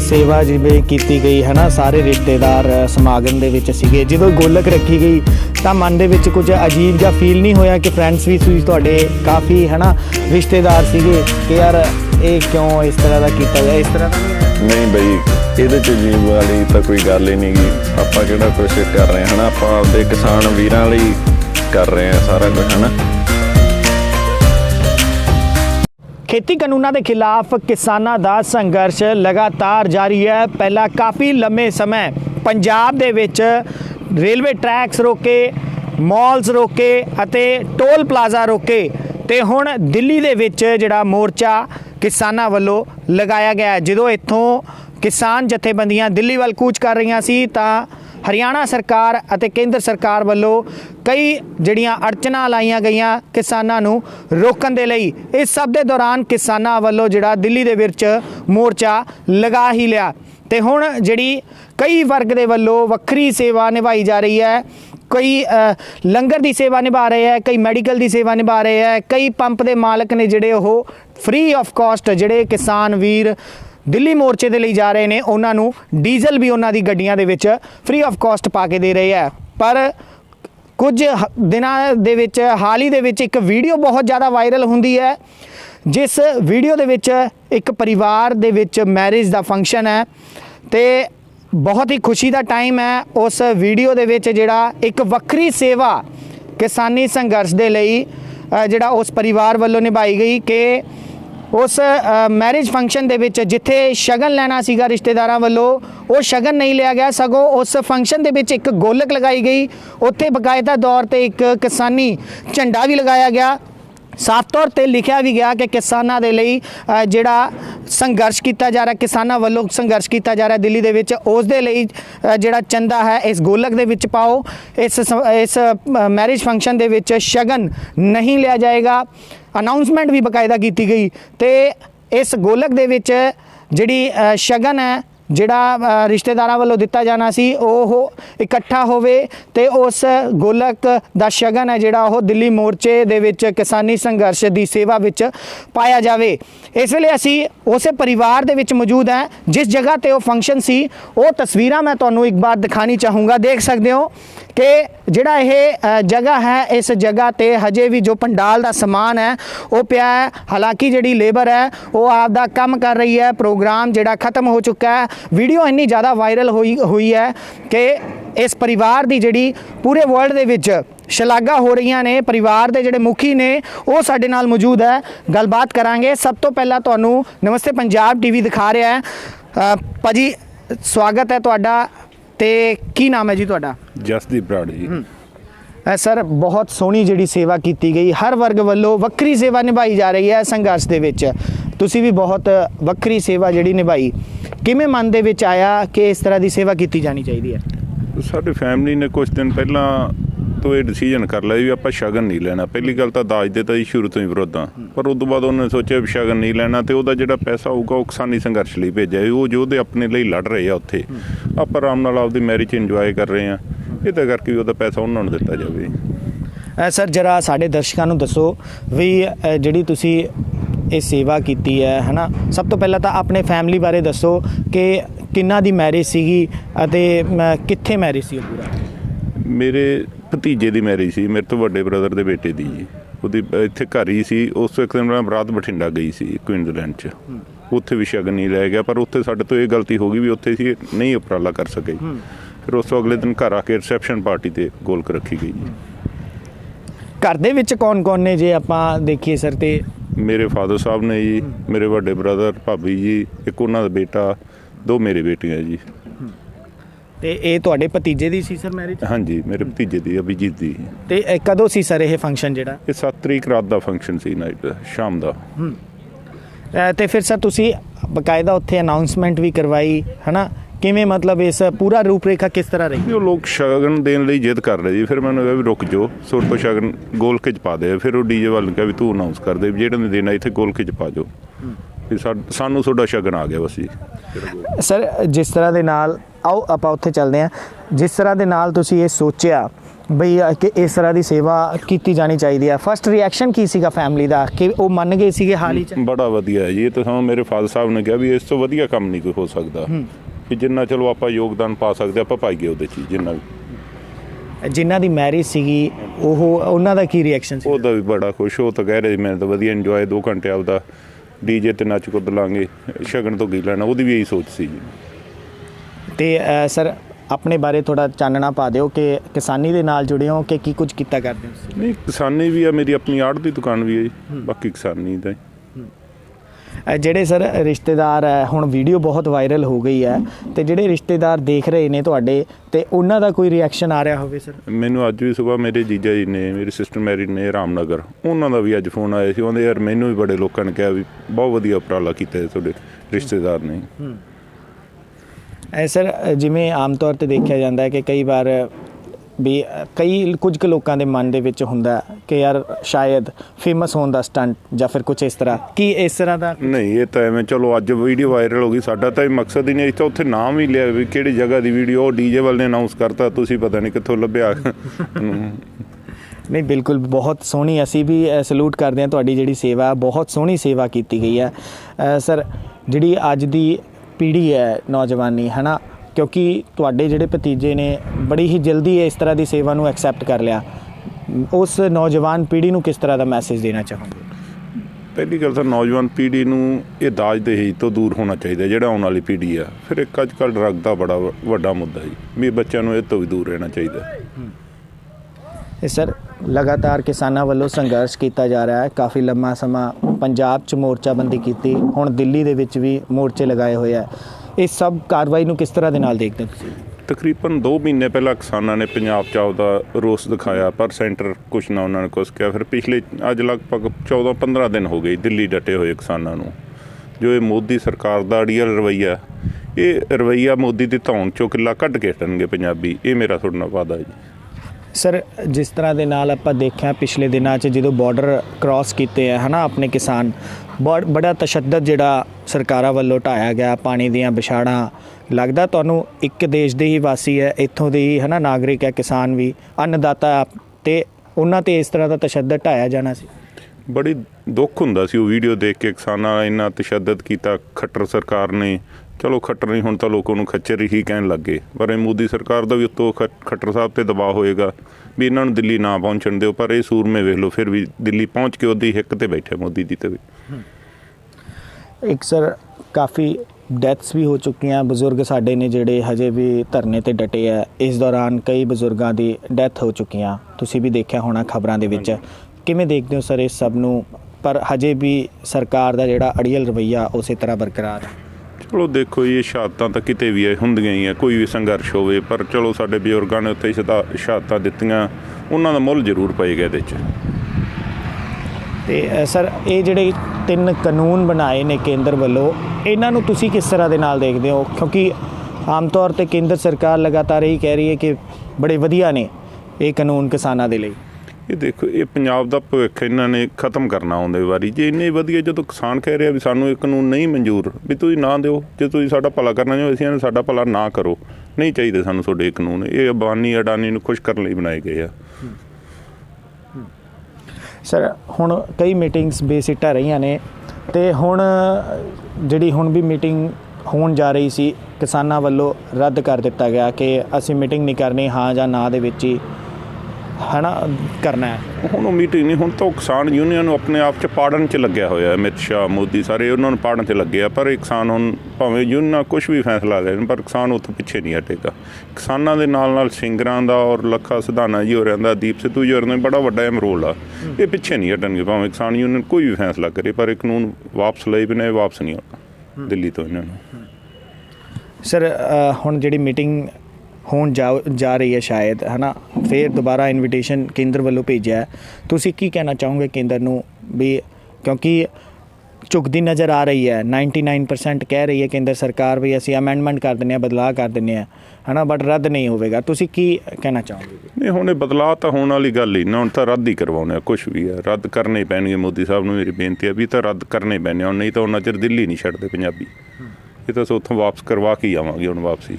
ਸੇਵਾ ਜਿਵੇਂ ਕੀਤੀ ਗਈ ਹੈ ਨਾ ਸਾਰੇ ਰਿਸ਼ਤੇਦਾਰ ਸਮਾਗਮ ਦੇ ਵਿੱਚ ਸੀਗੇ। ਜਦੋਂ ਗੋਲਕ ਰੱਖੀ ਗਈ ਤਾਂ ਮਨ ਦੇ ਵਿੱਚ ਕੁਝ ਅਜੀਬ ਜਿਹਾ ਫੀਲ ਨਹੀਂ ਹੋਇਆ ਕਿ ਫਰੈਂਡਸ ਵੀ ਸੀ ਤੁਹਾਡੇ ਕਾਫੀ ਹੈ ਨਾ ਰਿਸ਼ਤੇਦਾਰ ਸੀਗੇ ਕਿ ਯਾਰ ਇਹ ਕਿਉਂ ਇਸ ਤਰ੍ਹਾਂ ਦਾ ਕੀਤਾ ਗਿਆ ਇਸ ਤਰ੍ਹਾਂ ਦਾ ਨਹੀਂ ਬਈ ਇਹਦੇ ਚ ਜੀਵ ਵਾਲੀ ਤਾਂ ਕੋਈ ਗੱਲ ਹੀ ਨਹੀਂ ਗੀ ਆਪਾਂ ਕਿਹੜਾ ਕੁਛ ਕਰ ਰਹੇ ਹਨਾ? ਆਪਾਂ ਆਪਦੇ ਕਿਸਾਨ ਵੀਰਾਂ ਲਈ ਕਰ ਰਹੇ ਹਾਂ ਸਾਰਾ ਕੁਝ, ਹਨਾ? ਖੇਤੀ ਕਾਨੂੰਨਾਂ ਦੇ ਖਿਲਾਫ ਕਿਸਾਨਾਂ ਦਾ ਸੰਘਰਸ਼ ਲਗਾਤਾਰ ਜਾਰੀ ਹੈ। ਪਹਿਲਾਂ ਕਾਫੀ ਲੰਮੇ ਸਮੇਂ ਪੰਜਾਬ ਦੇ ਵਿੱਚ ਰੇਲਵੇ ਟਰੈਕਸ ਰੋਕੇ, ਮਾਲਸ ਰੋਕੇ ਅਤੇ ਟੋਲ ਪਲਾਜ਼ਾ ਰੋਕੇ ਤੇ ਹੁਣ ਦਿੱਲੀ ਦੇ ਵਿੱਚ ਜਿਹੜਾ ਮੋਰਚਾ ਕਿਸਾਨਾਂ ਵੱਲੋਂ ਲਗਾਇਆ ਗਿਆ ਜਦੋਂ ਇੱਥੋਂ ਕਿਸਾਨ ਜਥੇਬੰਦੀਆਂ ਦਿੱਲੀ ਵੱਲ ਕੂਚ ਕਰ ਰਹੀਆਂ ਸੀ, ਤਾਂ ਹਰਿਆਣਾ ਸਰਕਾਰ ਅਤੇ ਕੇਂਦਰ ਸਰਕਾਰ ਵੱਲੋਂ ਕਈ ਜਿਹੜੀਆਂ ਅੜਚਨਾ ਲਾਈਆਂ ਗਈਆਂ ਕਿਸਾਨਾਂ ਨੂੰ ਰੋਕਣ ਦੇ ਲਈ, ਇਸ ਸਭ ਦੇ ਦੌਰਾਨ ਕਿਸਾਨਾਂ ਵੱਲੋਂ ਜਿਹੜਾ ਦਿੱਲੀ ਦੇ ਵਿੱਚ ਮੋਰਚਾ ਲਗਾ ਹੀ ਲਿਆ। ਤੇ ਹੁਣ ਜਿਹੜੀ ਕਈ ਵਰਗ ਦੇ ਵੱਲੋਂ ਵੱਖਰੀ ਸੇਵਾ ਨਿਭਾਈ ਜਾ ਰਹੀ ਹੈ, ਕਈ ਲੰਗਰ ਦੀ ਸੇਵਾ ਨਿਭਾ ਰਹੇ ਹੈ, ਕਈ ਮੈਡੀਕਲ ਦੀ ਸੇਵਾ ਨਿਭਾ ਰਹੇ ਹੈ, ਕਈ ਪੰਪ ਦੇ ਮਾਲਕ ਨੇ ਜਿਹੜੇ ਉਹ ਫ੍ਰੀ ਆਫ ਕਾਸਟ ਜਿਹੜੇ ਕਿਸਾਨ ਵੀਰ ਦਿੱਲੀ ਮੋਰਚੇ ਦੇ ਲਈ ਜਾ ਰਹੇ ਨੇ। ਉਹਨਾਂ ਨੂੰ ਡੀਜ਼ਲ ਵੀ ਉਹਨਾਂ ਦੀ ਗੱਡੀਆਂ ਦੇ ਵਿੱਚ ਫ੍ਰੀ ਆਫ ਕਾਸਟ ਪਾ ਕੇ ਦੇ ਰਹੇ ਹੈ ਪਰ ਕੁਝ ਹ- ਦਿਨਾਂ ਦੇ ਵਿੱਚ, ਹਾਲ ਹੀ ਦੇ ਵਿੱਚ ਇੱਕ ਵੀਡੀਓ ਬਹੁਤ ਜ਼ਿਆਦਾ ਵਾਇਰਲ ਹੁੰਦੀ ਹੈ, ਜਿਸ ਵੀਡੀਓ ਦੇ ਵਿੱਚ ਇੱਕ ਪਰਿਵਾਰ ਦੇ ਵਿੱਚ ਮੈਰਿਜ ਦਾ ਫੰਕਸ਼ਨ ਹੈ ਤੇ ਬਹੁਤ ਹੀ ਖੁਸ਼ੀ ਦਾ ਟਾਈਮ ਹੈ। ਉਸ ਵੀਡੀਓ ਦੇ ਵਿੱਚ ਜਿਹੜਾ ਇੱਕ ਵੱਖਰੀ ਸੇਵਾ ਕਿਸਾਨੀ ਸੰਘਰਸ਼ ਦੇ ਲਈ ਜਿਹੜਾ ਉਸ ਪਰਿਵਾਰ ਵੱਲੋਂ ਨਿਭਾਈ ਗਈ ਕਿ ਉਸ ਮੈਰਿਜ ਫੰਕਸ਼ਨ ਦੇ ਵਿੱਚ ਜਿੱਥੇ ਸ਼ਗਨ ਲੈਣਾ ਸੀਗਾ ਰਿਸ਼ਤੇਦਾਰਾਂ ਵੱਲੋਂ, ਉਹ ਸ਼ਗਨ ਨਹੀਂ ਲਿਆ ਗਿਆ। ਸਗੋਂ ਉਸ ਫੰਕਸ਼ਨ ਦੇ ਵਿੱਚ ਇੱਕ ਗੋਲਕ ਲਗਾਈ ਗਈ। ਉੱਥੇ ਬਕਾਇਦਾ ਤੌਰ ਤੇ ਇੱਕ ਕਿਸਾਨੀ ਝੰਡਾ ਵੀ ਲਗਾਇਆ ਗਿਆ। ਸਾਫ਼ ਤੌਰ ਤੇ ਲਿਖਿਆ ਵੀ ਗਿਆ ਕਿ ਕਿਸਾਨਾਂ ਦੇ ਲਈ ਜਿਹੜਾ ਸੰਘਰਸ਼ ਕੀਤਾ ਜਾ ਰਿਹਾ, ਕਿਸਾਨਾਂ ਵੱਲੋਂ ਸੰਘਰਸ਼ ਕੀਤਾ ਜਾ ਰਿਹਾ ਦਿੱਲੀ ਦੇ ਵਿੱਚ, ਉਸ ਦੇ ਲਈ ਜਿਹੜਾ ਚੰਦਾ ਹੈ, ਇਸ ਗੋਲਕ ਦੇ ਵਿੱਚ ਪਾਓ। ਇਸ ਸ- ਇਸ ਮੈਰਿਜ ਫੰਕਸ਼ਨ ਦੇ ਵਿੱਚ ਸ਼ਗਨ ਨਹੀਂ ਲਿਆ ਜਾਏਗਾ। ਅਨਾਉਂਸਮੈਂਟ ਵੀ ਬਕਾਇਦਾ ਕੀਤੀ ਗਈ ਤੇ ਇਸ ਗੋਲਕ ਦੇ ਵਿੱਚ ਜਿਹੜੀ ਸ਼ਗਨ ਹੈ, ਜਿਹੜਾ ਰਿਸ਼ਤੇਦਾਰਾਂ ਵੱਲੋਂ ਦਿੱਤਾ ਜਾਣਾ ਸੀ, ਉਹ ਇਕੱਠਾ ਹੋਵੇ ਤੇ ਉਸ ਗੋਲਕ ਦਾ ਸ਼ਗਨ ਹੈ ਜਿਹੜਾ ਉਹ ਦਿੱਲੀ ਮੋਰਚੇ ਦੇ ਵਿੱਚ ਕਿਸਾਨੀ ਸੰਘਰਸ਼ ਦੀ ਸੇਵਾ ਵਿੱਚ ਪਾਇਆ ਜਾਵੇ। ਇਸ ਵੇਲੇ ਅਸੀਂ ਉਸੇ ਪਰਿਵਾਰ ਦੇ ਵਿੱਚ ਮੌਜੂਦ ਹਾਂ, ਜਿਸ ਜਗ੍ਹਾ ਤੇ ਉਹ ਫੰਕਸ਼ਨ ਸੀ, ਉਹ ਤਸਵੀਰਾਂ ਮੈਂ ਤੁਹਾਨੂੰ ਇੱਕ ਵਾਰ ਦਿਖਾਣੀ ਚਾਹੂੰਗਾ। ਦੇਖ ਸਕਦੇ ਹੋ ਕਿ ਜਿਹੜਾ ਇਹ ਜਗ੍ਹਾ ਹੈ ਇਸ ਜਗ੍ਹਾ ਤੇ ਹਜੇ ਵੀ ਜੋ ਪੰਡਾਲ ਦਾ ਸਮਾਨ ਹੈ ਉਹ ਪਿਆ ਹੈ। ਹਾਲਾਂਕਿ ਜਿਹੜੀ ਲੇਬਰ ਹੈ ਉਹ ਆਪ ਦਾ ਕੰਮ ਕਰ ਰਹੀ ਹੈ। ਪ੍ਰੋਗਰਾਮ ਜਿਹੜਾ ਖਤਮ ਹੋ ਚੁੱਕਾ ਹੈ। ਵੀਡੀਓ ਇੰਨੀ ਜ਼ਿਆਦਾ ਵਾਇਰਲ ਹੋਈ ਹੋਈ ਹੈ ਕਿ ਇਸ ਪਰਿਵਾਰ ਦੀ ਜਿਹੜੀ ਪੂਰੇ ਵਰਲਡ ਦੇ ਵਿੱਚ ਸ਼ਲਾਘਾ ਹੋ ਰਹੀਆਂ ਨੇ ਪਰਿਵਾਰ ਦੇ ਜਿਹੜੇ ਮੁਖੀ ਨੇ ਉਹ ਸਾਡੇ ਨਾਲ ਮੌਜੂਦ ਹੈ। ਗੱਲਬਾਤ ਕਰਾਂਗੇ। ਸਭ ਤੋਂ ਪਹਿਲਾਂ ਤੁਹਾਨੂੰ ਨਮਸਤੇ ਪੰਜਾਬ ਟੀਵੀ ਦਿਖਾ ਰਿਹਾ ਹੈ। ਅ, ਭਾਜੀ ਸਵਾਗਤ ਹੈ ਤੁਹਾਡਾ। ਤੇ ਕੀ ਨਾਮ ਹੈ ਜੀ ਤੁਹਾਡਾ? ਜਸਦੀਪ ਬਰਾੜ ਜੀ। ਅ, ਸਰ ਬਹੁਤ ਸੋਹਣੀ ਜਿਹੜੀ ਸੇਵਾ ਕੀਤੀ ਗਈ। ਹਰ ਵਰਗ ਵੱਲੋਂ ਵੱਖਰੀ ਸੇਵਾ ਨਿਭਾਈ ਜਾ ਰਹੀ ਹੈ ਸੰਘਰਸ਼ ਦੇ ਵਿੱਚ। ਤੁਸੀਂ ਵੀ ਬਹੁਤ ਵੱਖਰੀ ਸੇਵਾ ਜਿਹੜੀ ਨਿਭਾਈ। ਕਿਵੇਂ ਮਨ ਦੇ ਵਿੱਚ ਆਇਆ ਕਿ ਇਸ ਤਰ੍ਹਾਂ ਦੀ ਸੇਵਾ ਕੀਤੀ ਜਾਣੀ ਚਾਹੀਦੀ ਹੈ? ਸਾਡੇ ਫੈਮਿਲੀ ਨੇ ਕੁਝ ਦਿਨ ਪਹਿਲਾਂ ਤੋਂ ਇਹ ਡਿਸੀਜਨ ਕਰ ਲਿਆ ਵੀ ਆਪਾਂ ਸ਼ਗਨ ਨਹੀਂ ਲੈਣਾ। ਪਹਿਲੀ ਗੱਲ ਤਾਂ ਦਾਜ ਦੇ ਤਾਂ ਹੀ ਸ਼ੁਰੂ ਤੋਂ ਹੀ ਵਿਰੋਧ ਹਾਂ। ਪਰ ਉਸ ਤੋਂ ਬਾਅਦ ਉਹਨੇ ਸੋਚਿਆ ਵੀ ਸ਼ਗਨ ਨਹੀਂ ਲੈਣਾ ਤੇ ਉਹਦਾ ਜਿਹੜਾ ਪੈਸਾ ਹੋਊਗਾ ਉਹ ਕਿਸਾਨੀ ਸੰਘਰਸ਼ ਲਈ ਭੇਜਿਆ ਉਹ ਯੋਧੇ ਆਪਣੇ ਲਈ ਲੜ ਰਹੇ ਆ ਉੱਥੇ। ਆਪਾਂ ਆਰਾਮ ਨਾਲ ਆਪਦੀ ਮੈਰਿਜ ਇੰਜੋਏ ਕਰ ਰਹੇ ਆ। ਇਹ ਤਾਂ ਕਰਕੇ ਵੀ ਉਹਦਾ ਪੈਸਾ ਉਹਨਾਂ ਨੂੰ ਦਿੱਤਾ ਜਾਵੇ। ਸਰ ਜਰਾ ਸਾਡੇ ਦਰਸ਼ਕਾਂ ਨੂੰ ਦੱਸੋ ਵੀ ਜਿਹੜੀ ਤੁਸੀਂ ਇਹ ਸੇਵਾ ਕੀਤੀ ਹੈ ਹਨਾ? ਸਭ ਤੋਂ ਪਹਿਲਾਂ ਤਾਂ ਆਪਣੇ ਫੈਮਿਲੀ ਬਾਰੇ ਦੱਸੋ ਕਿ ਕਿੰਨਾ ਦੀ ਮੈਰਿਜ ਸੀਗੀ ਅਤੇ ਕਿੱਥੇ ਮੈਰਿਜ ਸੀ ਉਹ ਪੂਰਾ? ਮੇਰੇ ਭਤੀਜੇ ਦੀ ਮੈਰਿਜ ਸੀ ਮੇਰੇ ਤੋਂ ਵੱਡੇ ਬ੍ਰਦਰ ਦੇ ਬੇਟੇ ਦੀ ਜੀ। ਉਹਦੀ ਇੱਥੇ ਘਰ ਹੀ ਸੀ ਉਸ ਤੋਂ ਇੱਕ ਦਿਨ ਬਾਅਦ ਬਰਾਤ ਬਠਿੰਡਾ ਗਈ ਸੀ ਕੁਇਨਜ਼ਲੈਂਡ 'ਚ। ਉੱਥੇ ਵੀ ਸ਼ਗਨ ਨਹੀਂ ਲੈ ਗਿਆ ਪਰ ਉੱਥੇ ਸਾਡੇ ਤੋਂ ਇਹ ਗਲਤੀ ਹੋ ਗਈ ਵੀ ਉੱਥੇ ਸੀ ਨਹੀਂ ਉਪਰਾਲਾ ਕਰ ਸਕੇ ਫਿਰ ਉਸ ਤੋਂ ਅਗਲੇ ਦਿਨ ਘਰ ਆ ਕੇ ਰਿਸੈਪਸ਼ਨ ਪਾਰਟੀ ਤੇ ਗੋਲਕ ਰੱਖੀ ਗਈ ਜੀ। ਘਰ ਦੇ ਵਿੱਚ ਕੌਣ-ਕੌਣ ਨੇ ਜੇ ਆਪਾਂ ਦੇਖੀਏ ਸਰ ਤੇ? ਮੇਰੇ ਫਾਦਰ ਸਾਹਿਬ ਨੇ ਜੀ ਮੇਰੇ ਵੱਡੇ ਬ੍ਰਦਰ ਭਾਬੀ ਜੀ ਇੱਕ ਉਹਨਾਂ ਦਾ ਬੇਟਾ ਦੋ ਮੇਰੇ ਬੇਟੀਆਂ ਜੀ। ਤੇ ਇਹ ਤੁਹਾਡੇ ਭਤੀਜੇ ਦੀ ਸੀ ਸਰ ਮੈਰਿਜ ਹਾਂਜੀ ਮੇਰੇ ਭਤੀਜੇ ਦੀ ਅਭਿਜੀਤ ਦੀ ਤੇ ਇਹ ਕਦੋਂ ਸੀ ਸਰ ਇਹ ਫੰਕਸ਼ਨ ਜਿਹੜਾ? ਇਹ 7 ਤਰੀਕ ਰਾਤ ਦਾ ਫੰਕਸ਼ਨ ਸੀ ਨਾਈਟ ਸ਼ਾਮ ਦਾ। ਅ, ਤੇ ਫਿਰ ਸਰ ਤੁਸੀਂ ਬਕਾਇਦਾ ਉੱਥੇ ਅਨਾਉਂਸਮੈਂਟ ਵੀ ਕਰਵਾਈ ਹਨਾ? ਕਿਵੇਂ ਮਤਲਬ ਇਸ ਪੂਰਾ ਰੂਪਰੇਖਾ ਕਿਸ ਤਰ੍ਹਾਂ ਰਹੀ? ਉਹ ਲੋਕ ਸ਼ਗਨ ਦੇਣ ਲਈ ਜਿੱਦ ਕਰ ਰਹੇ ਜੀ ਫਿਰ ਮੈਨੂੰ ਕਿਹਾ ਵੀ ਰੁਕ ਜਾਓ ਸੁਰ ਤੋਂ ਸ਼ਗਨ ਗੋਲਕੇ ਚ ਪਾ ਦੇ। ਫਿਰ ਉਹ ਡੀਜੇ ਵੱਲ ਨੂੰ ਕਿਹਾ ਵੀ ਤੂੰ ਅਨਾਉਂਸ ਕਰ ਦੇ ਜਿਹੜੇ ਨੇ ਦੇਣਾ ਇੱਥੇ ਗੋਲਕੇ ਚ ਪਾ ਜਾਓ। ਵੀ ਸਾਨੂੰ ਤੁਹਾਡਾ ਸ਼ਗਨ ਆ ਗਿਆ ਬਸ ਜੀ। ਸਰ ਜਿਸ ਤਰ੍ਹਾਂ ਦੇ ਨਾਲ ਆਓ ਆਪਾਂ ਉੱਥੇ ਚੱਲਦੇ ਹਾਂ। ਜਿਸ ਤਰ੍ਹਾਂ ਦੇ ਨਾਲ ਤੁਸੀਂ ਇਹ ਸੋਚਿਆ ਬਈ ਕਿ ਇਸ ਤਰ੍ਹਾਂ ਦੀ ਸੇਵਾ ਕੀਤੀ ਜਾਣੀ ਚਾਹੀਦੀ ਹੈ। ਫਸਟ ਰਿਐਕਸ਼ਨ ਕੀ ਸੀਗਾ ਫੈਮਿਲੀ ਦਾ? ਕਿ ਉਹ ਮੰਨ ਗਏ ਸੀਗੇ ਹਾਲ ਹੀ ਚ? ਬੜਾ ਵਧੀਆ ਜੀ। ਇਹ ਤਾਂ ਸਾਨੂੰ ਮੇਰੇ ਫਾਦਰ ਸਾਹਿਬ ਨੇ ਕਿਹਾ ਵੀ ਇਸ ਤੋਂ ਵਧੀਆ ਕੰਮ ਨਹੀਂ ਕੋਈ ਹੋ ਸਕਦਾ। ਵੀ ਜਿੰਨਾ ਚਲੋ ਆਪਾਂ ਯੋਗਦਾਨ ਪਾ ਸਕਦੇ ਆਪਾਂ ਪਾਈਏ ਉਹਦੇ ਚ ਜਿੰਨਾ ਵੀ। ਜਿਨ੍ਹਾਂ ਦੀ ਮੈਰਿਜ ਸੀਗੀ ਉਹ ਉਹਨਾਂ ਦਾ ਕੀ ਰਿਐਕਸ਼ਨ ਸੀ ਉਹਦਾ ਵੀ ਬੜਾ ਖੁਸ਼। ਹੋ ਤਾਂ ਕਹਿ ਰਹੇ ਮੈਂ ਤਾਂ ਵਧੀਆ ਇੰਜੋਏ 2 ਘੰਟੇ ਆਪਦਾ ਡੀਜੇ ਤੇ ਨੱਚ ਕੁੱਦ ਲਾਂਗੇ ਸ਼ਗਨ ਤੋਂ ਕੀ ਲੈਣਾ। ਉਹਦੀ ਵੀ ਇਹੀ ਸੋਚ ਸੀ ਜੀ। ਤੇ ਸਰ ਆਪਣੇ ਬਾਰੇ ਥੋੜਾ ਚਾਨਣਾ ਪਾ ਦਿਓ ਕਿ ਕਿਸਾਨੀ ਦੇ ਨਾਲ ਜੁੜੇ ਹੋ ਕਿ ਕੀ ਕੁਝ ਕੀਤਾ ਕਰਦੇ ਹੋ? ਨਹੀਂ ਕਿਸਾਨੀ ਵੀ ਆ ਮੇਰੀ ਆਪਣੀ ਆੜ ਦੀ ਦੁਕਾਨ ਵੀ ਹੈ ਜੀ ਬਾਕੀ ਕਿਸਾਨੀ ਦਾ ਜਿਹੜੇ ਸਰ ਰਿਸ਼ਤੇਦਾਰ ਹੈ ਹੁਣ ਵੀਡੀਓ ਬਹੁਤ ਵਾਇਰਲ ਹੋ ਗਈ ਹੈ ਤੇ ਜਿਹੜੇ ਰਿਸ਼ਤੇਦਾਰ ਦੇਖ ਰਹੇ ਨੇ ਤੁਹਾਡੇ ਤੇ ਉਹਨਾਂ ਦਾ ਕੋਈ ਰਿਐਕਸ਼ਨ ਆ ਰਿਹਾ ਹੋਵੇ ਸਰ? ਮੈਨੂੰ ਅੱਜ ਵੀ ਸਵੇਰ ਮੇਰੇ ਜੀਜਾ ਜੀ ਨੇ ਮੇਰੀ ਸਿਸਟਰ ਮੈਰਿਡ ਨੇ ਰਾਮਨਗਰ ਉਹਨਾਂ ਦਾ ਵੀ ਅੱਜ ਫੋਨ ਆਇਆ ਸੀ। ਉਹਦੇ ਯਾਰ ਮੈਨੂੰ ਵੀ ਬੜੇ ਲੋਕਾਂ ਨੇ ਕਿਹਾ ਵੀ ਬਹੁਤ ਵਧੀਆ ਉਪਰਾਲਾ ਕੀਤਾ ਤੁਹਾਡੇ ਰਿਸ਼ਤੇਦਾਰ ਨੇ। ਸਰ ਜਿਵੇਂ ਆਮ ਤੌਰ ਤੇ ਦੇਖਿਆ ਜਾਂਦਾ ਹੈ ਕਿ ਕਈ ਵਾਰ ਵੀ ਕਈ ਕੁਝ ਕੁ ਲੋਕਾਂ ਦੇ ਮਨ ਦੇ ਵਿੱਚ ਹੁੰਦਾ ਕਿ ਯਾਰ ਸ਼ਾਇਦ ਫੇਮਸ ਹੋਣ ਦਾ ਸਟੰਟ ਜਾਂ ਫਿਰ ਕੁਝ ਇਸ ਤਰ੍ਹਾਂ। ਕੀ ਇਸ ਤਰ੍ਹਾਂ ਦਾ ਨਹੀਂ ਇਹ ਤਾਂ ਐਵੇਂ ਚਲੋ ਅੱਜ ਵੀਡੀਓ ਵਾਇਰਲ ਹੋ ਗਈ ਸਾਡਾ ਤਾਂ ਇਹ ਮਕਸਦ ਹੀ ਨਹੀਂ ਇੱਥੇ ਉੱਥੇ ਨਾਮ ਹੀ ਲਿਆ ਵੀ ਕਿਹੜੀ ਜਗ੍ਹਾ ਦੀ ਵੀਡੀਓ ਉਹ ਡੀਜੇ ਵਾਲੇ ਨੇ ਅਨਾਉਂਸ ਕਰਤਾ ਤੁਸੀਂ ਪਤਾ ਨਹੀਂ ਕਿੱਥੋਂ ਲੱਭਿਆ। ਨਹੀਂ ਬਿਲਕੁਲ ਬਹੁਤ ਸੋਹਣੀ ਅਸੀਂ ਵੀ ਸਲੂਟ ਕਰਦੇ ਹਾਂ ਤੁਹਾਡੀ ਜਿਹੜੀ ਸੇਵਾ ਬਹੁਤ ਸੋਹਣੀ ਸੇਵਾ ਕੀਤੀ ਗਈ ਹੈ। ਸਰ ਜਿਹੜੀ ਅੱਜ ਦੀ ਪੀੜ੍ਹੀ ਹੈ ਨੌਜਵਾਨੀ ਹਨਾ? ਕਿਉਂਕਿ ਤੁਹਾਡੇ ਜਿਹੜੇ ਭਤੀਜੇ ਨੇ ਬੜੀ ਹੀ ਜਲਦੀ ਇਸ ਤਰ੍ਹਾਂ ਦੀ ਸੇਵਾ ਨੂੰ ਐਕਸੈਪਟ ਕਰ ਲਿਆ। ਉਸ ਨੌਜਵਾਨ ਪੀੜ੍ਹੀ ਨੂੰ ਕਿਸ ਤਰ੍ਹਾਂ ਦਾ ਮੈਸੇਜ ਦੇਣਾ ਚਾਹੋਗੇ? ਪਹਿਲੀ ਗੱਲ ਤਾਂ ਨੌਜਵਾਨ ਪੀੜ੍ਹੀ ਨੂੰ ਇਹ ਦਾਜ ਦਹੇਜ ਤੋਂ ਦੂਰ ਹੋਣਾ ਚਾਹੀਦਾ ਜਿਹੜਾ ਆਉਣ ਵਾਲੀ ਪੀੜ੍ਹੀ ਆ। ਫਿਰ ਇੱਕ ਅੱਜ ਕੱਲ੍ਹ ਡਰੱਗ ਦਾ ਬੜਾ ਵੱਡਾ ਮੁੱਦਾ ਜੀ। ਵੀ ਬੱਚਿਆਂ ਨੂੰ ਇਹ ਤੋਂ ਵੀ ਦੂਰ ਰਹਿਣਾ ਚਾਹੀਦਾ। ਇਹ ਸਰ ਲਗਾਤਾਰ ਕਿਸਾਨਾਂ ਵੱਲੋਂ ਸੰਘਰਸ਼ ਕੀਤਾ ਜਾ ਰਿਹਾ ਹੈ। ਕਾਫੀ ਲੰਮਾ ਸਮਾਂ ਪੰਜਾਬ 'ਚ ਮੋਰਚਾਬੰਦੀ ਕੀਤੀ, ਹੁਣ ਦਿੱਲੀ ਦੇ ਵਿੱਚ ਵੀ ਮੋਰਚੇ ਲਗਾਏ ਹੋਏ ਆ। ਇਹ ਸਭ ਕਾਰਵਾਈ ਨੂੰ ਕਿਸ ਤਰ੍ਹਾਂ ਦੇ ਨਾਲ ਦੇਖਦੇ ਹੋ ਤੁਸੀਂ? ਤਕਰੀਬਨ 2 ਮਹੀਨੇ ਪਹਿਲਾਂ ਕਿਸਾਨਾਂ ਨੇ ਪੰਜਾਬ 'ਚ ਆਪਦਾ ਰੋਸ ਦਿਖਾਇਆ, ਪਰ ਸੈਂਟਰ ਕੁਛ ਨਾ ਉਹਨਾਂ ਨੇ ਕੁਛ ਕਿਹਾ। ਫਿਰ ਪਿਛਲੇ ਅੱਜ ਲਗਭਗ 14-15 ਦਿਨ ਹੋ ਗਏ ਦਿੱਲੀ ਡਟੇ ਹੋਏ ਕਿਸਾਨਾਂ ਨੂੰ। ਜੋ ਇਹ ਮੋਦੀ ਸਰਕਾਰ ਦਾ ਅੜੀਅਲ ਰਵਈਆ, ਇਹ ਰਵਈਆ ਮੋਦੀ ਦੀ ਧੌਣ ਚੋਂ ਕਿੱਲਾ ਕੱਢ ਕੇ ਹਟਣਗੇ ਪੰਜਾਬੀ। ਇਹ ਮੇਰਾ ਤੁਹਾਡੇ ਨਾਲ ਵਾਅਦਾ ਜੀ। ਸਰ, ਜਿਸ ਤਰ੍ਹਾਂ ਦੇ ਨਾਲ ਆਪਾਂ ਦੇਖਿਆ ਪਿਛਲੇ ਦਿਨਾਂ 'ਚ ਜਦੋਂ ਬਾਰਡਰ ਕ੍ਰਾਸ ਕੀਤੇ ਆ, ਹਨਾ, ਆਪਣੇ ਕਿਸਾਨ, ਬੜ- ਬੜਾ ਤਸ਼ੱਦਦ ਜਿਹੜਾ ਸਰਕਾਰਾਂ ਵੱਲੋਂ ਢਾਇਆ ਗਿਆ, ਪਾਣੀ ਦੀਆਂ ਵਿਛਾੜਾਂ। ਲੱਗਦਾ ਤੁਹਾਨੂੰ ਇੱਕ ਦੇਸ਼ ਦੇ ਹੀ ਵਾਸੀ ਹੈ, ਇੱਥੋਂ ਦੇ ਹੀ, ਹਨਾ, ਨਾਗਰਿਕ ਹੈ ਕਿਸਾਨ ਵੀ, ਅੰਨਦਾਤਾ ਤੇ ਉਹਨਾਂ ਤੇ ਇਸ ਤਰ੍ਹਾਂ ਦਾ ਤਸ਼ੱਦਦ ਢਾਇਆ ਜਾਣਾ ਸੀ? ਬੜੀ ਦੁੱਖ ਹੁੰਦਾ ਸੀ ਉਹ ਵੀਡੀਓ ਦੇਖ ਕੇ ਕਿਸਾਨਾਂ ਨਾਲ ਇੰਨਾ ਤਸ਼ੱਦਦ ਕੀਤਾ, ਖੱਟਰ ਸਰਕਾਰ ਨੇ ਚਲੋ ਖੱਟਰ ਨਹੀਂ ਹੁਣ ਤਾਂ ਲੋਕ ਉਹਨੂੰ ਖੱਚਰ ਹੀ ਕਹਿਣ ਲੱਗੇ ਪਰ ਇਹ ਮੋਦੀ ਸਰਕਾਰ ਦਾ ਵੀ ਉੱਤੋਂ ਖੱਟਰ ਸਾਹਿਬ ਤੇ ਦਬਾਅ ਹੋਏਗਾ ਵੀ ਇਹਨਾਂ ਨੂੰ ਦਿੱਲੀ ਨਾ ਪਹੁੰਚਣ ਦਿਓ ਪਰ ਇਹ ਸੂਰਮੇ ਵੇਖ ਲਓ ਫਿਰ ਵੀ ਦਿੱਲੀ ਪਹੁੰਚ ਕੇ ਉਹਦੀ ਹਿੱਕ ਤੇ ਬੈਠੇ ਮੋਦੀ ਦੀ ਤੇ ਵੀ। ਇੱਕ ਸਰ ਕਾਫੀ ਡੈਥਸ ਵੀ ਹੋ ਚੁੱਕੀਆਂ। ਬਜ਼ੁਰਗ ਸਾਡੇ ਨੇ ਜਿਹੜੇ ਹਜੇ ਵੀ ਧਰਨੇ ਤੇ ਡਟੇ ਆ ਇਸ ਦੌਰਾਨ ਕਈ ਬਜ਼ੁਰਗਾਂ ਦੀ ਡੈਥ ਹੋ ਚੁੱਕੀਆਂ। ਤੁਸੀਂ ਵੀ ਦੇਖਿਆ ਹੋਣਾ ਖਬਰਾਂ ਦੇ ਵਿੱਚ। ਕਿਵੇਂ ਦੇਖਦੇ ਹੋ ਸਰ ਇਸ ਸਭ ਨੂੰ? ਪਰ ਹਜੇ ਵੀ ਸਰਕਾਰ ਦਾ ਜਿਹੜਾ ਅੜੀਅਲ ਰਵਈਆ ਉਸੇ ਤਰ੍ਹਾਂ ਬਰਕਰਾਰ ਹੈ। ਚਲੋ ਦੇਖੋ ਜੀ, ਇਹ ਸ਼ਹਾਦਤਾਂ ਤਾਂ ਕਿਤੇ ਵੀ ਹੈ ਹੁੰਦੀਆਂ ਹੀ ਆ ਕੋਈ ਵੀ ਸੰਘਰਸ਼ ਹੋਵੇ ਪਰ ਚਲੋ ਸਾਡੇ ਬਜ਼ੁਰਗਾਂ ਨੇ ਉੱਥੇ ਸ਼ਹਾਦਤਾਂ ਦਿੱਤੀਆਂ ਉਹਨਾਂ ਦਾ ਮੁੱਲ ਜ਼ਰੂਰ ਪਏਗਾ ਇਹਦੇ 'ਚ। ਤੇ ਸਰ ਇਹ ਜਿਹੜੇ ਤਿੰਨ ਕਾਨੂੰਨ ਬਣਾਏ ਨੇ ਕੇਂਦਰ ਵੱਲੋਂ ਇਹਨਾਂ ਨੂੰ ਤੁਸੀਂ ਕਿਸ ਤਰ੍ਹਾਂ ਦੇ ਨਾਲ ਦੇਖਦੇ ਹੋ? ਕਿਉਂਕਿ ਆਮ ਤੌਰ ਤੇ ਕੇਂਦਰ ਸਰਕਾਰ ਲਗਾਤਾਰ ਇਹੀ ਕਹਿ ਰਹੀ ਹੈ ਕਿ ਬੜੇ ਵਧੀਆ ਨੇ ਇਹ ਕਾਨੂੰਨ ਕਿਸਾਨਾਂ ਦੇ ਲਈ। ਇਹ ਦੇਖੋ, ਇਹ ਪੰਜਾਬ ਦਾ ਭਵਿੱਖ ਇਹਨਾਂ ਨੇ ਖਤਮ ਕਰਨਾ ਆਉਂਦੇ ਵਾਰੀ। ਜੇ ਇੰਨੇ ਵਧੀਆ ਜਦੋਂ ਕਿਸਾਨ ਕਹਿ ਰਿਹਾ ਵੀ ਸਾਨੂੰ ਇਹ ਕਾਨੂੰਨ ਨਹੀਂ ਮਨਜ਼ੂਰ, ਵੀ ਤੁਸੀਂ ਨਾ ਦਿਓ, ਜੇ ਤੁਸੀਂ ਸਾਡਾ ਭਲਾ ਕਰਨਾ ਚਾਹੋ, ਅਸੀਂ ਇਹਨਾਂ ਸਾਡਾ ਭਲਾ ਨਾ ਕਰੋ। ਨਹੀਂ ਚਾਹੀਦੇ ਸਾਨੂੰ ਤੁਹਾਡੇ ਕਾਨੂੰਨ ਇਹ ਅਬਾਨੀ ਅਡਾਨੀ ਨੂੰ ਖੁਸ਼ ਕਰਨ ਲਈ ਬਣਾਏ ਗਏ ਆ। ਸਰ, ਹੁਣ ਕਈ ਮੀਟਿੰਗਸ ਬੇਸਿੱਟਾ ਰਹੀਆਂ ਨੇ ਤੇ ਹੁਣ, ਜਿਹੜੀ ਹੁਣ ਵੀ ਮੀਟਿੰਗ ਹੋਣ ਜਾ ਰਹੀ ਸੀ, ਕਿਸਾਨਾਂ ਵੱਲੋਂ ਰੱਦ ਕਰ ਦਿੱਤਾ ਗਿਆ ਕਿ ਅਸੀਂ ਮੀਟਿੰਗ ਨਹੀਂ ਕਰਨੀ, ਹਾਂ ਜਾਂ ਨਾ ਦੇ ਵਿੱਚ ਹੀ ਹਨਾ ਕਰਨਾ ਹੈ। ਹੁਣ ਉਹ ਮੀਟਿੰਗ ਨਹੀਂ ਹੁਣ ਤਾਂ ਕਿਸਾਨ ਯੂਨੀਅਨ ਨੂੰ ਆਪਣੇ ਆਪ ਚ ਪਾੜਨ ਚ ਲੱਗਿਆ ਹੋਇਆ ਹੈ ਅਮਿਤ ਸ਼ਾਹ ਮੋਦੀ ਸਾਰੇ ਉਹਨਾਂ ਨੂੰ ਪਾੜਨ ਚ ਲੱਗੇ ਆ ਪਰ ਇਹ ਕਿਸਾਨ ਹੁਣ ਭਾਵੇਂ ਯੂਨੀਅਨ ਕੁਝ ਵੀ ਫੈਸਲਾ ਲੈਣ ਪਰ ਕਿਸਾਨ ਉੱਥੇ ਪਿੱਛੇ ਨਹੀਂ ਹਟੇਗਾ। ਕਿਸਾਨਾਂ ਦੇ ਨਾਲ ਨਾਲ ਸਿੰਗਰਾਂ ਦਾ ਔਰ ਲੱਖਾ ਸਿਧਾਨਾ ਜੀ ਹੋਰਾਂ ਦਾ ਦੀਪ ਸਿੱਧੂ ਜੀ ਹੋਰਾਂ ਦਾ ਬੜਾ ਵੱਡਾ ਅਹਿਮ ਰੋਲ ਆ। ਇਹ ਪਿੱਛੇ ਨਹੀਂ ਹਟਣਗੇ ਭਾਵੇਂ ਕਿਸਾਨ ਯੂਨੀਅਨ ਕੋਈ ਵੀ ਫੈਸਲਾ ਕਰੇ ਪਰ ਇਹ ਕਾਨੂੰਨ ਵਾਪਸ ਲਈ ਬਿਨਾਂ ਇਹ ਵਾਪਸ ਨਹੀਂ ਆਉਣਾ ਦਿੱਲੀ ਤੋਂ ਇਹਨਾਂ ਨੂੰ। ਸਰ ਹੁਣ ਜਿਹੜੀ ਮੀਟਿੰਗ ਹੋਣ ਜਾ ਰਹੀ ਹੈ ਸ਼ਾਇਦ, ਹਨਾ? ਫੇਰ ਦੁਬਾਰਾ ਇਨਵੀਟੇਸ਼ਨ ਕੇਂਦਰ ਵੱਲੋਂ ਭੇਜਿਆ ਤੁਸੀਂ ਕੀ ਕਹਿਣਾ ਚਾਹੋਗੇ ਕੇਂਦਰ ਨੂੰ ਵੀ, ਕਿਉਂਕਿ ਝੁਕਦੀ ਨਜ਼ਰ ਆ ਰਹੀ ਹੈ 99% ਕਹਿ ਰਹੀ ਹੈ ਕੇਂਦਰ ਸਰਕਾਰ ਵੀ ਅਸੀਂ ਅਮੈਂਡਮੈਂਟ ਕਰ ਦਿੰਨੇ ਆ ਬਦਲਾਅ ਕਰ ਦਿੰਨੇ ਆ ਹਨਾ? ਬਟ ਰੱਦ ਨਹੀਂ ਹੋਵੇਗਾ। ਤੁਸੀਂ ਕੀ ਕਹਿਣਾ ਚਾਹੋਗੇ? ਨਹੀਂ, ਹੁਣ ਇਹ ਬਦਲਾਅ ਤਾਂ ਹੋਣ ਵਾਲੀ ਗੱਲ ਹੀ ਨਾ। ਹੁਣ ਤਾਂ ਰੱਦ ਹੀ ਕਰਵਾਉਣਾ ਆ ਕੁਝ ਵੀ ਹੈ। ਰੱਦ ਕਰਨੇ ਪੈਣਗੇ, ਮੋਦੀ ਸਾਹਿਬ ਨੂੰ ਮੇਰੀ ਬੇਨਤੀ ਹੈ ਵੀ ਤਾਂ ਰੱਦ ਕਰਨੇ ਹੀ ਪੈਣੇ ਆ। ਨਹੀਂ ਤਾਂ ਉਹਨਾਂ ਚਿਰ ਦਿੱਲੀ ਨਹੀਂ ਛੱਡਦੇ ਪੰਜਾਬੀ। ਇਹ ਤਾਂ ਅਸੀਂ ਉੱਥੋਂ ਵਾਪਸ ਕਰਵਾ ਕੇ ਹੀ ਆਵਾਂਗੇ, ਹੁਣ ਵਾਪਸੀ।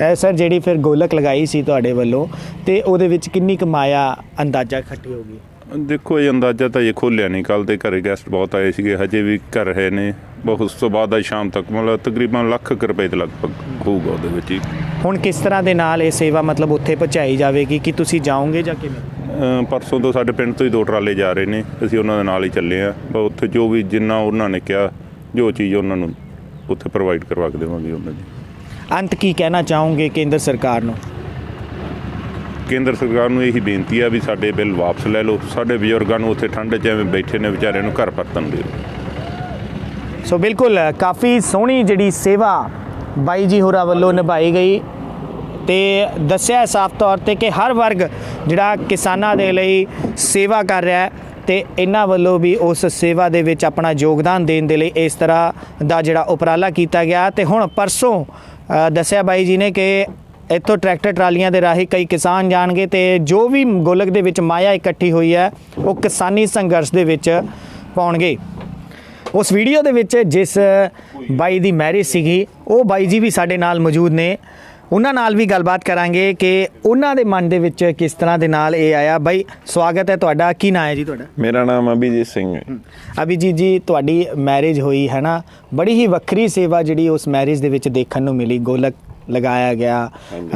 ਇਹ ਸਰ ਜਿਹੜੀ ਫਿਰ ਗੋਲਕ ਲਗਾਈ ਸੀ ਤੁਹਾਡੇ ਵੱਲੋਂ ਤੇ ਉਹਦੇ ਵਿੱਚ ਕਿੰਨੀ ਕਮਾਇਆ ਅੰਦਾਜ਼ਾ ਇਕੱਠੀ ਹੋਗੀ ਦੇਖੋ ਇਹ ਅੰਦਾਜ਼ਾ ਤਾਂ ਇਹ ਖੋਲਿਆ ਨਹੀਂ। ਕੱਲ ਦੇ ਘਰੇ ਗੈਸਟ ਬਹੁਤ ਆਏ ਸੀਗੇ ਹਜੇ ਵੀ ਘਰ ਰਹੇ ਨੇ। ਬਹੁਤ ਉਸ ਤੋਂ ਬਾਅਦ ਅੱਜ ਸ਼ਾਮ ਤੱਕ ਮਤਲਬ ਤਕਰੀਬਨ ਲੱਖ ਰੁਪਏ ਦੇ ਲਗਭਗ ਹੋਊਗਾ ਉਹਦੇ ਵਿੱਚ ਹੀ। ਹੁਣ ਕਿਸ ਤਰ੍ਹਾਂ ਦੇ ਨਾਲ ਇਹ ਸੇਵਾ ਮਤਲਬ ਉੱਥੇ ਪਹੁੰਚਾਈ ਜਾਵੇਗੀ? ਕਿ ਤੁਸੀਂ ਜਾਓਗੇ ਜਾਂ ਕਿਵੇਂ? ਪਰਸੋਂ ਤੋਂ ਸਾਡੇ ਪਿੰਡ ਤੋਂ ਹੀ ਦੋ ਟਰਾਲੇ ਜਾ ਰਹੇ ਨੇ। ਅਸੀਂ ਉਹਨਾਂ ਦੇ ਨਾਲ ਹੀ ਚੱਲੇ ਆ ਉੱਥੇ ਜੋ ਵੀ ਜਿੰਨਾ ਉਹਨਾਂ ਨੇ ਕਿਹਾ ਜੋ ਚੀਜ਼ ਉਹਨਾਂ ਨੂੰ ਉੱਥੇ ਪ੍ਰੋਵਾਈਡ ਕਰਵਾ ਕੇ ਦੇਵਾਂਗੇ ਉਹਨਾਂ ਦੀ। ਅੰਤ ਕੀ ਕਹਿਣਾ ਚਾਹੋਗੇ ਕੇਂਦਰ ਸਰਕਾਰ ਨੂੰ? ਕੇਂਦਰ ਸਰਕਾਰ ਨੂੰ ਇਹੀ ਬੇਨਤੀ ਆ ਵੀ ਸਾਡੇ ਬਿੱਲ ਵਾਪਸ ਲੈ ਲਓ। ਸਾਡੇ ਬਜ਼ੁਰਗਾਂ ਨੂੰ ਉੱਥੇ ਠੰਡ 'ਚ ਐਵੇਂ ਬੈਠੇ ਨੇ ਵਿਚਾਰਿਆਂ ਨੂੰ ਘਰ ਪਰਤਣ ਦਿਓ ਸੋ ਬਿਲਕੁਲ ਕਾਫੀ ਸੋਹਣੀ ਜਿਹੜੀ ਸੇਵਾ ਬਾਈ ਜੀ ਹੋਰਾਂ ਵੱਲੋਂ ਨਿਭਾਈ ਗਈ ਤੇ ਦੱਸਿਆ ਸਾਫ਼ ਤੌਰ ਤੇ ਕਿ ਹਰ ਵਰਗ ਜਿਹੜਾ ਕਿਸਾਨਾਂ ਦੇ ਲਈ ਸੇਵਾ ਕਰ ਰਿਹਾ ਹੈ ਤੇ ਇਹਨਾਂ ਵੱਲੋਂ ਵੀ ਉਸ ਸੇਵਾ ਦੇ ਵਿੱਚ ਆਪਣਾ ਯੋਗਦਾਨ ਦੇਣ ਦੇ ਲਈ ਇਸ ਤਰ੍ਹਾਂ ਦਾ ਜਿਹੜਾ ਉਪਰਾਲਾ ਕੀਤਾ ਗਿਆ। ਤੇ ਹੁਣ ਪਰਸੋਂ ਦੱਸਿਆ ਬਾਈ ਜੀ ਨੇ ਕਿ ਇੱਥੋਂ ਟਰੈਕਟਰ ਟਰਾਲੀਆਂ ਦੇ ਰਾਹੀਂ ਕਈ ਕਿਸਾਨ ਜਾਣਗੇ ਤੇ ਜੋ ਵੀ ਗੋਲਕ ਦੇ ਵਿੱਚ ਮਾਇਆ ਇਕੱਠੀ ਹੋਈ ਹੈ, ਉਹ ਕਿਸਾਨੀ ਸੰਘਰਸ਼ ਦੇ ਵਿੱਚ ਪਾਉਣਗੇ। ਉਸ ਵੀਡੀਓ ਦੇ ਵਿੱਚ ਜਿਸ ਬਾਈ ਦੀ ਮੈਰਿਜ ਸੀਗੀ, ਉਹ ਬਾਈ ਜੀ ਵੀ ਸਾਡੇ ਨਾਲ ਮੌਜੂਦ ਨੇ। ਉਹਨਾਂ ਨਾਲ ਵੀ ਗੱਲਬਾਤ ਕਰਾਂਗੇ ਕਿ ਉਹਨਾਂ ਦੇ ਮਨ ਦੇ ਵਿੱਚ ਕਿਸ ਤਰ੍ਹਾਂ ਦੇ ਨਾਲ ਇਹ ਆਇਆ। ਬਾਈ ਸਵਾਗਤ ਹੈ ਤੁਹਾਡਾ। ਕੀ ਨਾਂ ਹੈ ਜੀ ਤੁਹਾਡਾ? ਮੇਰਾ ਨਾਮ ਅਭਿਜੀਤ ਸਿੰਘ ਹੈ। ਅਭਿਜੀਤ ਜੀ ਤੁਹਾਡੀ ਮੈਰਿਜ ਹੋਈ ਹੈ ਨਾ ਬੜੀ ਹੀ ਵੱਖਰੀ ਸੇਵਾ ਜਿਹੜੀ ਉਸ ਮੈਰਿਜ ਦੇ ਵਿੱਚ ਦੇਖਣ ਨੂੰ ਮਿਲੀ। ਗੋਲਕ ਲਗਾਇਆ ਗਿਆ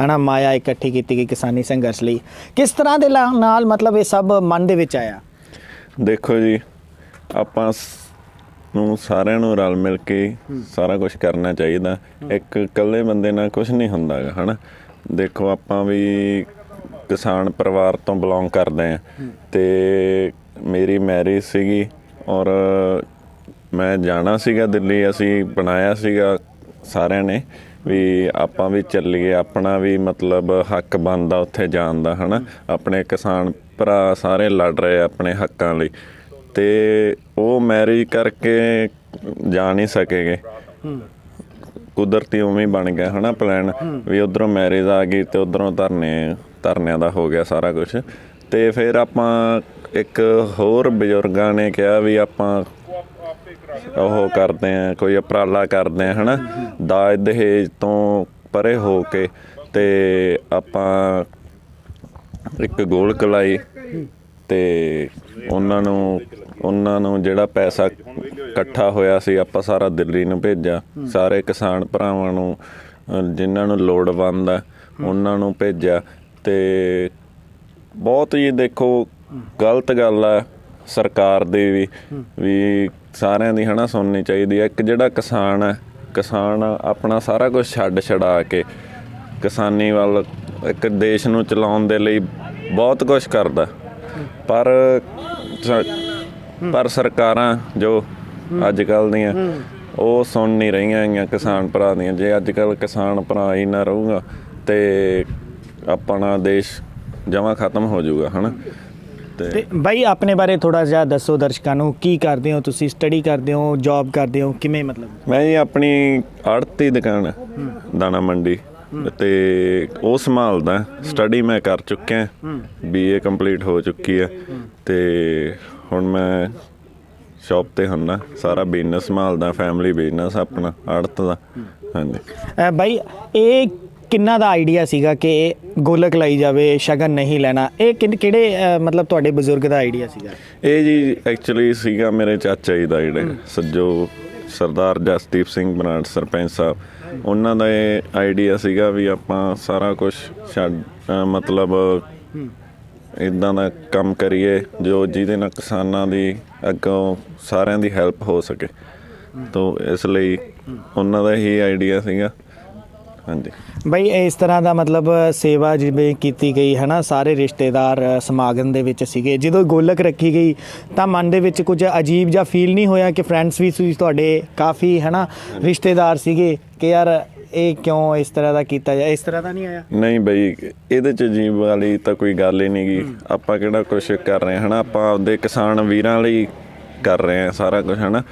ਹਨਾ? ਮਾਇਆ ਇਕੱਠੀ ਕੀਤੀ ਗਈ ਕਿਸਾਨੀ ਸੰਘਰਸ਼ ਲਈ। ਕਿਸ ਤਰ੍ਹਾਂ ਦੇ ਨਾਲ ਮਤਲਬ ਇਹ ਸਭ ਮਨ ਦੇ ਵਿੱਚ ਆਇਆ? ਦੇਖੋ ਜੀ ਆਪਾਂ ਨੂੰ ਸਾਰਿਆਂ ਨੂੰ ਰਲ ਮਿਲ ਕੇ ਸਾਰਾ ਕੁਝ ਕਰਨਾ ਚਾਹੀਦਾ। ਇੱਕ ਇਕੱਲੇ ਬੰਦੇ ਨਾਲ ਕੁਝ ਨਹੀਂ ਹੁੰਦਾਗਾ ਹਨਾ? ਦੇਖੋ ਆਪਾਂ ਵੀ ਕਿਸਾਨ ਪਰਿਵਾਰ ਤੋਂ ਬਿਲੋਂਗ ਕਰਦੇ ਆ ਤੇ ਮੇਰੀ ਮੈਰਿਜ ਸੀਗੀ ਔਰ ਮੈਂ ਜਾਣਾ ਸੀਗਾ ਦਿੱਲੀ ਅਸੀਂ ਬਣਾਇਆ ਸੀਗਾ ਸਾਰਿਆਂ ਨੇ ਵੀ ਆਪਾਂ ਵੀ ਚੱਲੀਏ ਆਪਣਾ ਵੀ ਮਤਲਬ ਹੱਕ ਬਣਦਾ ਉੱਥੇ ਜਾਣ ਦਾ ਹਨਾ? ਆਪਣੇ ਕਿਸਾਨ ਭਰਾ ਸਾਰੇ ਲੜ ਰਹੇ ਆਪਣੇ ਹੱਕਾਂ ਲਈ। ਤੇ ਉਹ ਮੈਰਿਜ ਕਰਕੇ ਜਾ ਨਹੀਂ ਸਕੇਗੇ। ਕੁਦਰਤੀ ਉਵੇਂ ਹੀ ਬਣ ਗਿਆ ਹਨਾ ਪਲਾਨ ਵੀ ਉਧਰੋਂ ਮੈਰਿਜ ਆ ਗਈ ਤੇ ਉਧਰੋਂ ਧਰਨੇ ਧਰਨਿਆਂ ਦਾ ਹੋ ਗਿਆ ਸਾਰਾ ਕੁਝ ਤੇ ਫਿਰ ਆਪਾਂ ਇੱਕ ਹੋਰ ਬਜ਼ੁਰਗਾਂ ਨੇ ਕਿਹਾ ਵੀ ਆਪਾਂ ਉਹ ਕਰਦੇ ਆ ਕੋਈ ਉਪਰਾਲਾ ਕਰਦੇ ਆ ਹਨਾ? ਦਾਜ ਦਹੇਜ ਤੋਂ ਪਰੇ ਹੋ ਕੇ ਤੇ ਆਪਾਂ ਇੱਕ ਗੋਲ ਕਲਾਈ ਤੇ ਉਹਨਾਂ ਨੂੰ ਉਹਨਾਂ ਨੂੰ ਜਿਹੜਾ ਪੈਸਾ ਇਕੱਠਾ ਹੋਇਆ ਸੀ, ਆਪਾਂ ਸਾਰਾ ਦਿੱਲੀ ਨੂੰ ਭੇਜਿਆ। ਸਾਰੇ ਕਿਸਾਨ ਭਰਾਵਾਂ ਨੂੰ ਜਿਨ੍ਹਾਂ ਨੂੰ ਲੋੜਵੰਦ ਆ, ਉਹਨਾਂ ਨੂੰ ਭੇਜਿਆ। ਤੇ ਬਹੁਤ ਹੀ ਦੇਖੋ, ਗਲਤ ਗੱਲ ਆ ਸਰਕਾਰ ਦੀ ਵੀ ਵੀ ਸਾਰਿਆਂ ਦੀ ਹਨਾ ਸੁਣਨੀ ਚਾਹੀਦੀ ਹੈ ਇੱਕ ਜਿਹੜਾ ਕਿਸਾਨ ਹੈ ਕਿਸਾਨ ਆਪਣਾ ਸਾਰਾ ਕੁਝ ਛੱਡ ਛਡਾ ਕੇ ਕਿਸਾਨੀ ਵੱਲ ਇੱਕ ਦੇਸ਼ ਨੂੰ ਚਲਾਉਣ ਦੇ ਲਈ ਬਹੁਤ ਕੁਝ ਕਰਦਾ। ਪਰ ਪਰ ਸਰਕਾਰਾਂ ਜੋ ਅੱਜ ਕੱਲ ਦੀਆਂ ਉਹ ਸੁਣ ਨਹੀਂ ਰਹੀਆਂ ਹੈਗੀਆਂ ਕਿਸਾਨ ਭਰਾ ਦੀਆਂ। ਜੇ ਅੱਜ ਕੱਲ ਕਿਸਾਨ ਭਰਾ ਹੀ ਨਾ ਰਹੂਗਾ ਤੇ ਆਪਣਾ ਦੇਸ਼ ਜਮਾ ਖਤਮ ਹੋ ਜਾਊਗਾ ਹਨਾ? ਤੇ ਬਾਈ ਆਪਣੇ ਬਾਰੇ ਥੋੜਾ ਜਿਹਾ ਦੱਸੋ ਦਰਸ਼ਕਾਂ ਨੂੰ ਕੀ ਕਰਦੇ ਹੋ ਤੁਸੀਂ? ਸਟੱਡੀ ਕਰਦੇ ਹੋ ਜੌਬ ਕਰਦੇ ਹੋ? ਕਿਵੇਂ ਮਤਲਬ? ਮੈਂ ਜੀ ਆਪਣੀ ਆੜਤੀ ਦੁਕਾਨ ਹੈ, ਦਾਣਾ ਮੰਡੀ। ਤੇ ਉਹ ਸੰਭਾਲਦਾ ਸਟੱਡੀ ਮੈਂ ਕਰ ਚੁੱਕਿਆ। ਬੀਏ ਕੰਪਲੀਟ ਹੋ ਚੁੱਕੀ ਹੈ। ਤੇ ਹੁਣ ਮੈਂ ਸ਼ਾਪ ਤੇ ਹੁੰਨਾ ਸਾਰਾ ਬਿਜ਼ਨਸ ਸੰਭਾਲਦਾ ਫੈਮਿਲੀ ਬਿਜ਼ਨਸ ਆਪਣਾ ਆੜਤ ਦਾ। ਹਾਂਜੀ। ਬਾਈ ਇਹ ਕਿੰਨਾ ਦਾ ਆਈਡੀਆ ਸੀਗਾ ਕਿ ਗੋਲਕ ਲਈ ਜਾਵੇ ਸ਼ਗਨ ਨਹੀਂ ਲੈਣਾ? ਇਹ ਕਿਹੜੇ ਮਤਲਬ ਤੁਹਾਡੇ ਬਜ਼ੁਰਗ ਦਾ ਆਈਡੀਆ ਸੀਗਾ? ਇਹ ਜੀ ਐਕਚੁਅਲੀ ਸੀਗਾ ਮੇਰੇ ਚਾਚਾ ਜੀ ਦਾ ਜਿਹੜੇ ਸੱਜੋ ਸਰਦਾਰ ਜਸਦੀਪ ਸਿੰਘ ਬਰਾੜ ਸਰਪੰਚ ਸਾਹਿਬ। ਉਹਨਾਂ ਦਾ ਇਹ ਆਈਡੀਆ ਸੀਗਾ ਵੀ ਆਪਾਂ ਸਾਰਾ ਕੁਝ ਛੱਡ ਮਤਲਬ ਇਦਾਂ ਦਾ ਕੰਮ ਕਰੀਏ ਜੋ ਜਿਹਦੇ ਨਾਲ ਕਿਸਾਨਾਂ ਦੀ ਅੱਗੋਂ ਸਾਰਿਆਂ ਦੀ ਹੈਲਪ ਹੋ ਸਕੇ। ਤੋਂ ਇਸ ਲਈ ਉਹਨਾਂ ਦਾ ਹੀ ਆਈਡੀਆ ਸੀਗਾ। ਹਾਂਜੀ। ਬਈ ਇਸ ਤਰ੍ਹਾਂ ਦਾ ਮਤਲਬ ਸੇਵਾ ਜਿਵੇਂ ਕੀਤੀ ਗਈ ਹੈ ਨਾ ਸਾਰੇ ਰਿਸ਼ਤੇਦਾਰ ਸਮਾਗਮ ਦੇ ਵਿੱਚ ਸੀਗੇ। ਜਦੋਂ ਗੋਲਕ ਰੱਖੀ ਗਈ ਤਾਂ ਮਨ ਦੇ ਵਿੱਚ ਕੁਝ ਅਜੀਬ ਜਿਹਾ ਫੀਲ ਨਹੀਂ ਹੋਇਆ ਕਿ ਫਰੈਂਡਸ ਵੀ ਸੀ ਤੁਹਾਡੇ ਕਾਫੀ ਹੈ ਨਾ ਰਿਸ਼ਤੇਦਾਰ ਸੀਗੇ ਕਿ ਯਾਰ ਇਹ ਕਿਉਂ ਇਸ ਤਰ੍ਹਾਂ ਦਾ ਕੀਤਾ ਜਾ ਇਸ ਤਰ੍ਹਾਂ ਦਾ ਨਹੀਂ ਆਇਆ? ਨਹੀਂ ਬਈ ਇਹਦੇ ਚ ਜੀਵ ਵਾਲੀ ਤਾਂ ਕੋਈ ਗੱਲ ਹੀ ਨਹੀਂਗੀ ਆਪਾਂ ਕਿਹੜਾ ਕੁਝ ਕਰ ਰਹੇ ਹਨਾ? ਆਪਾਂ ਆਪਦੇ ਕਿਸਾਨ ਵੀਰਾਂ ਲਈ ਕਰ ਰਹੇ ਹਾਂ ਸਾਰਾ ਕੁਝ ਹਨਾ?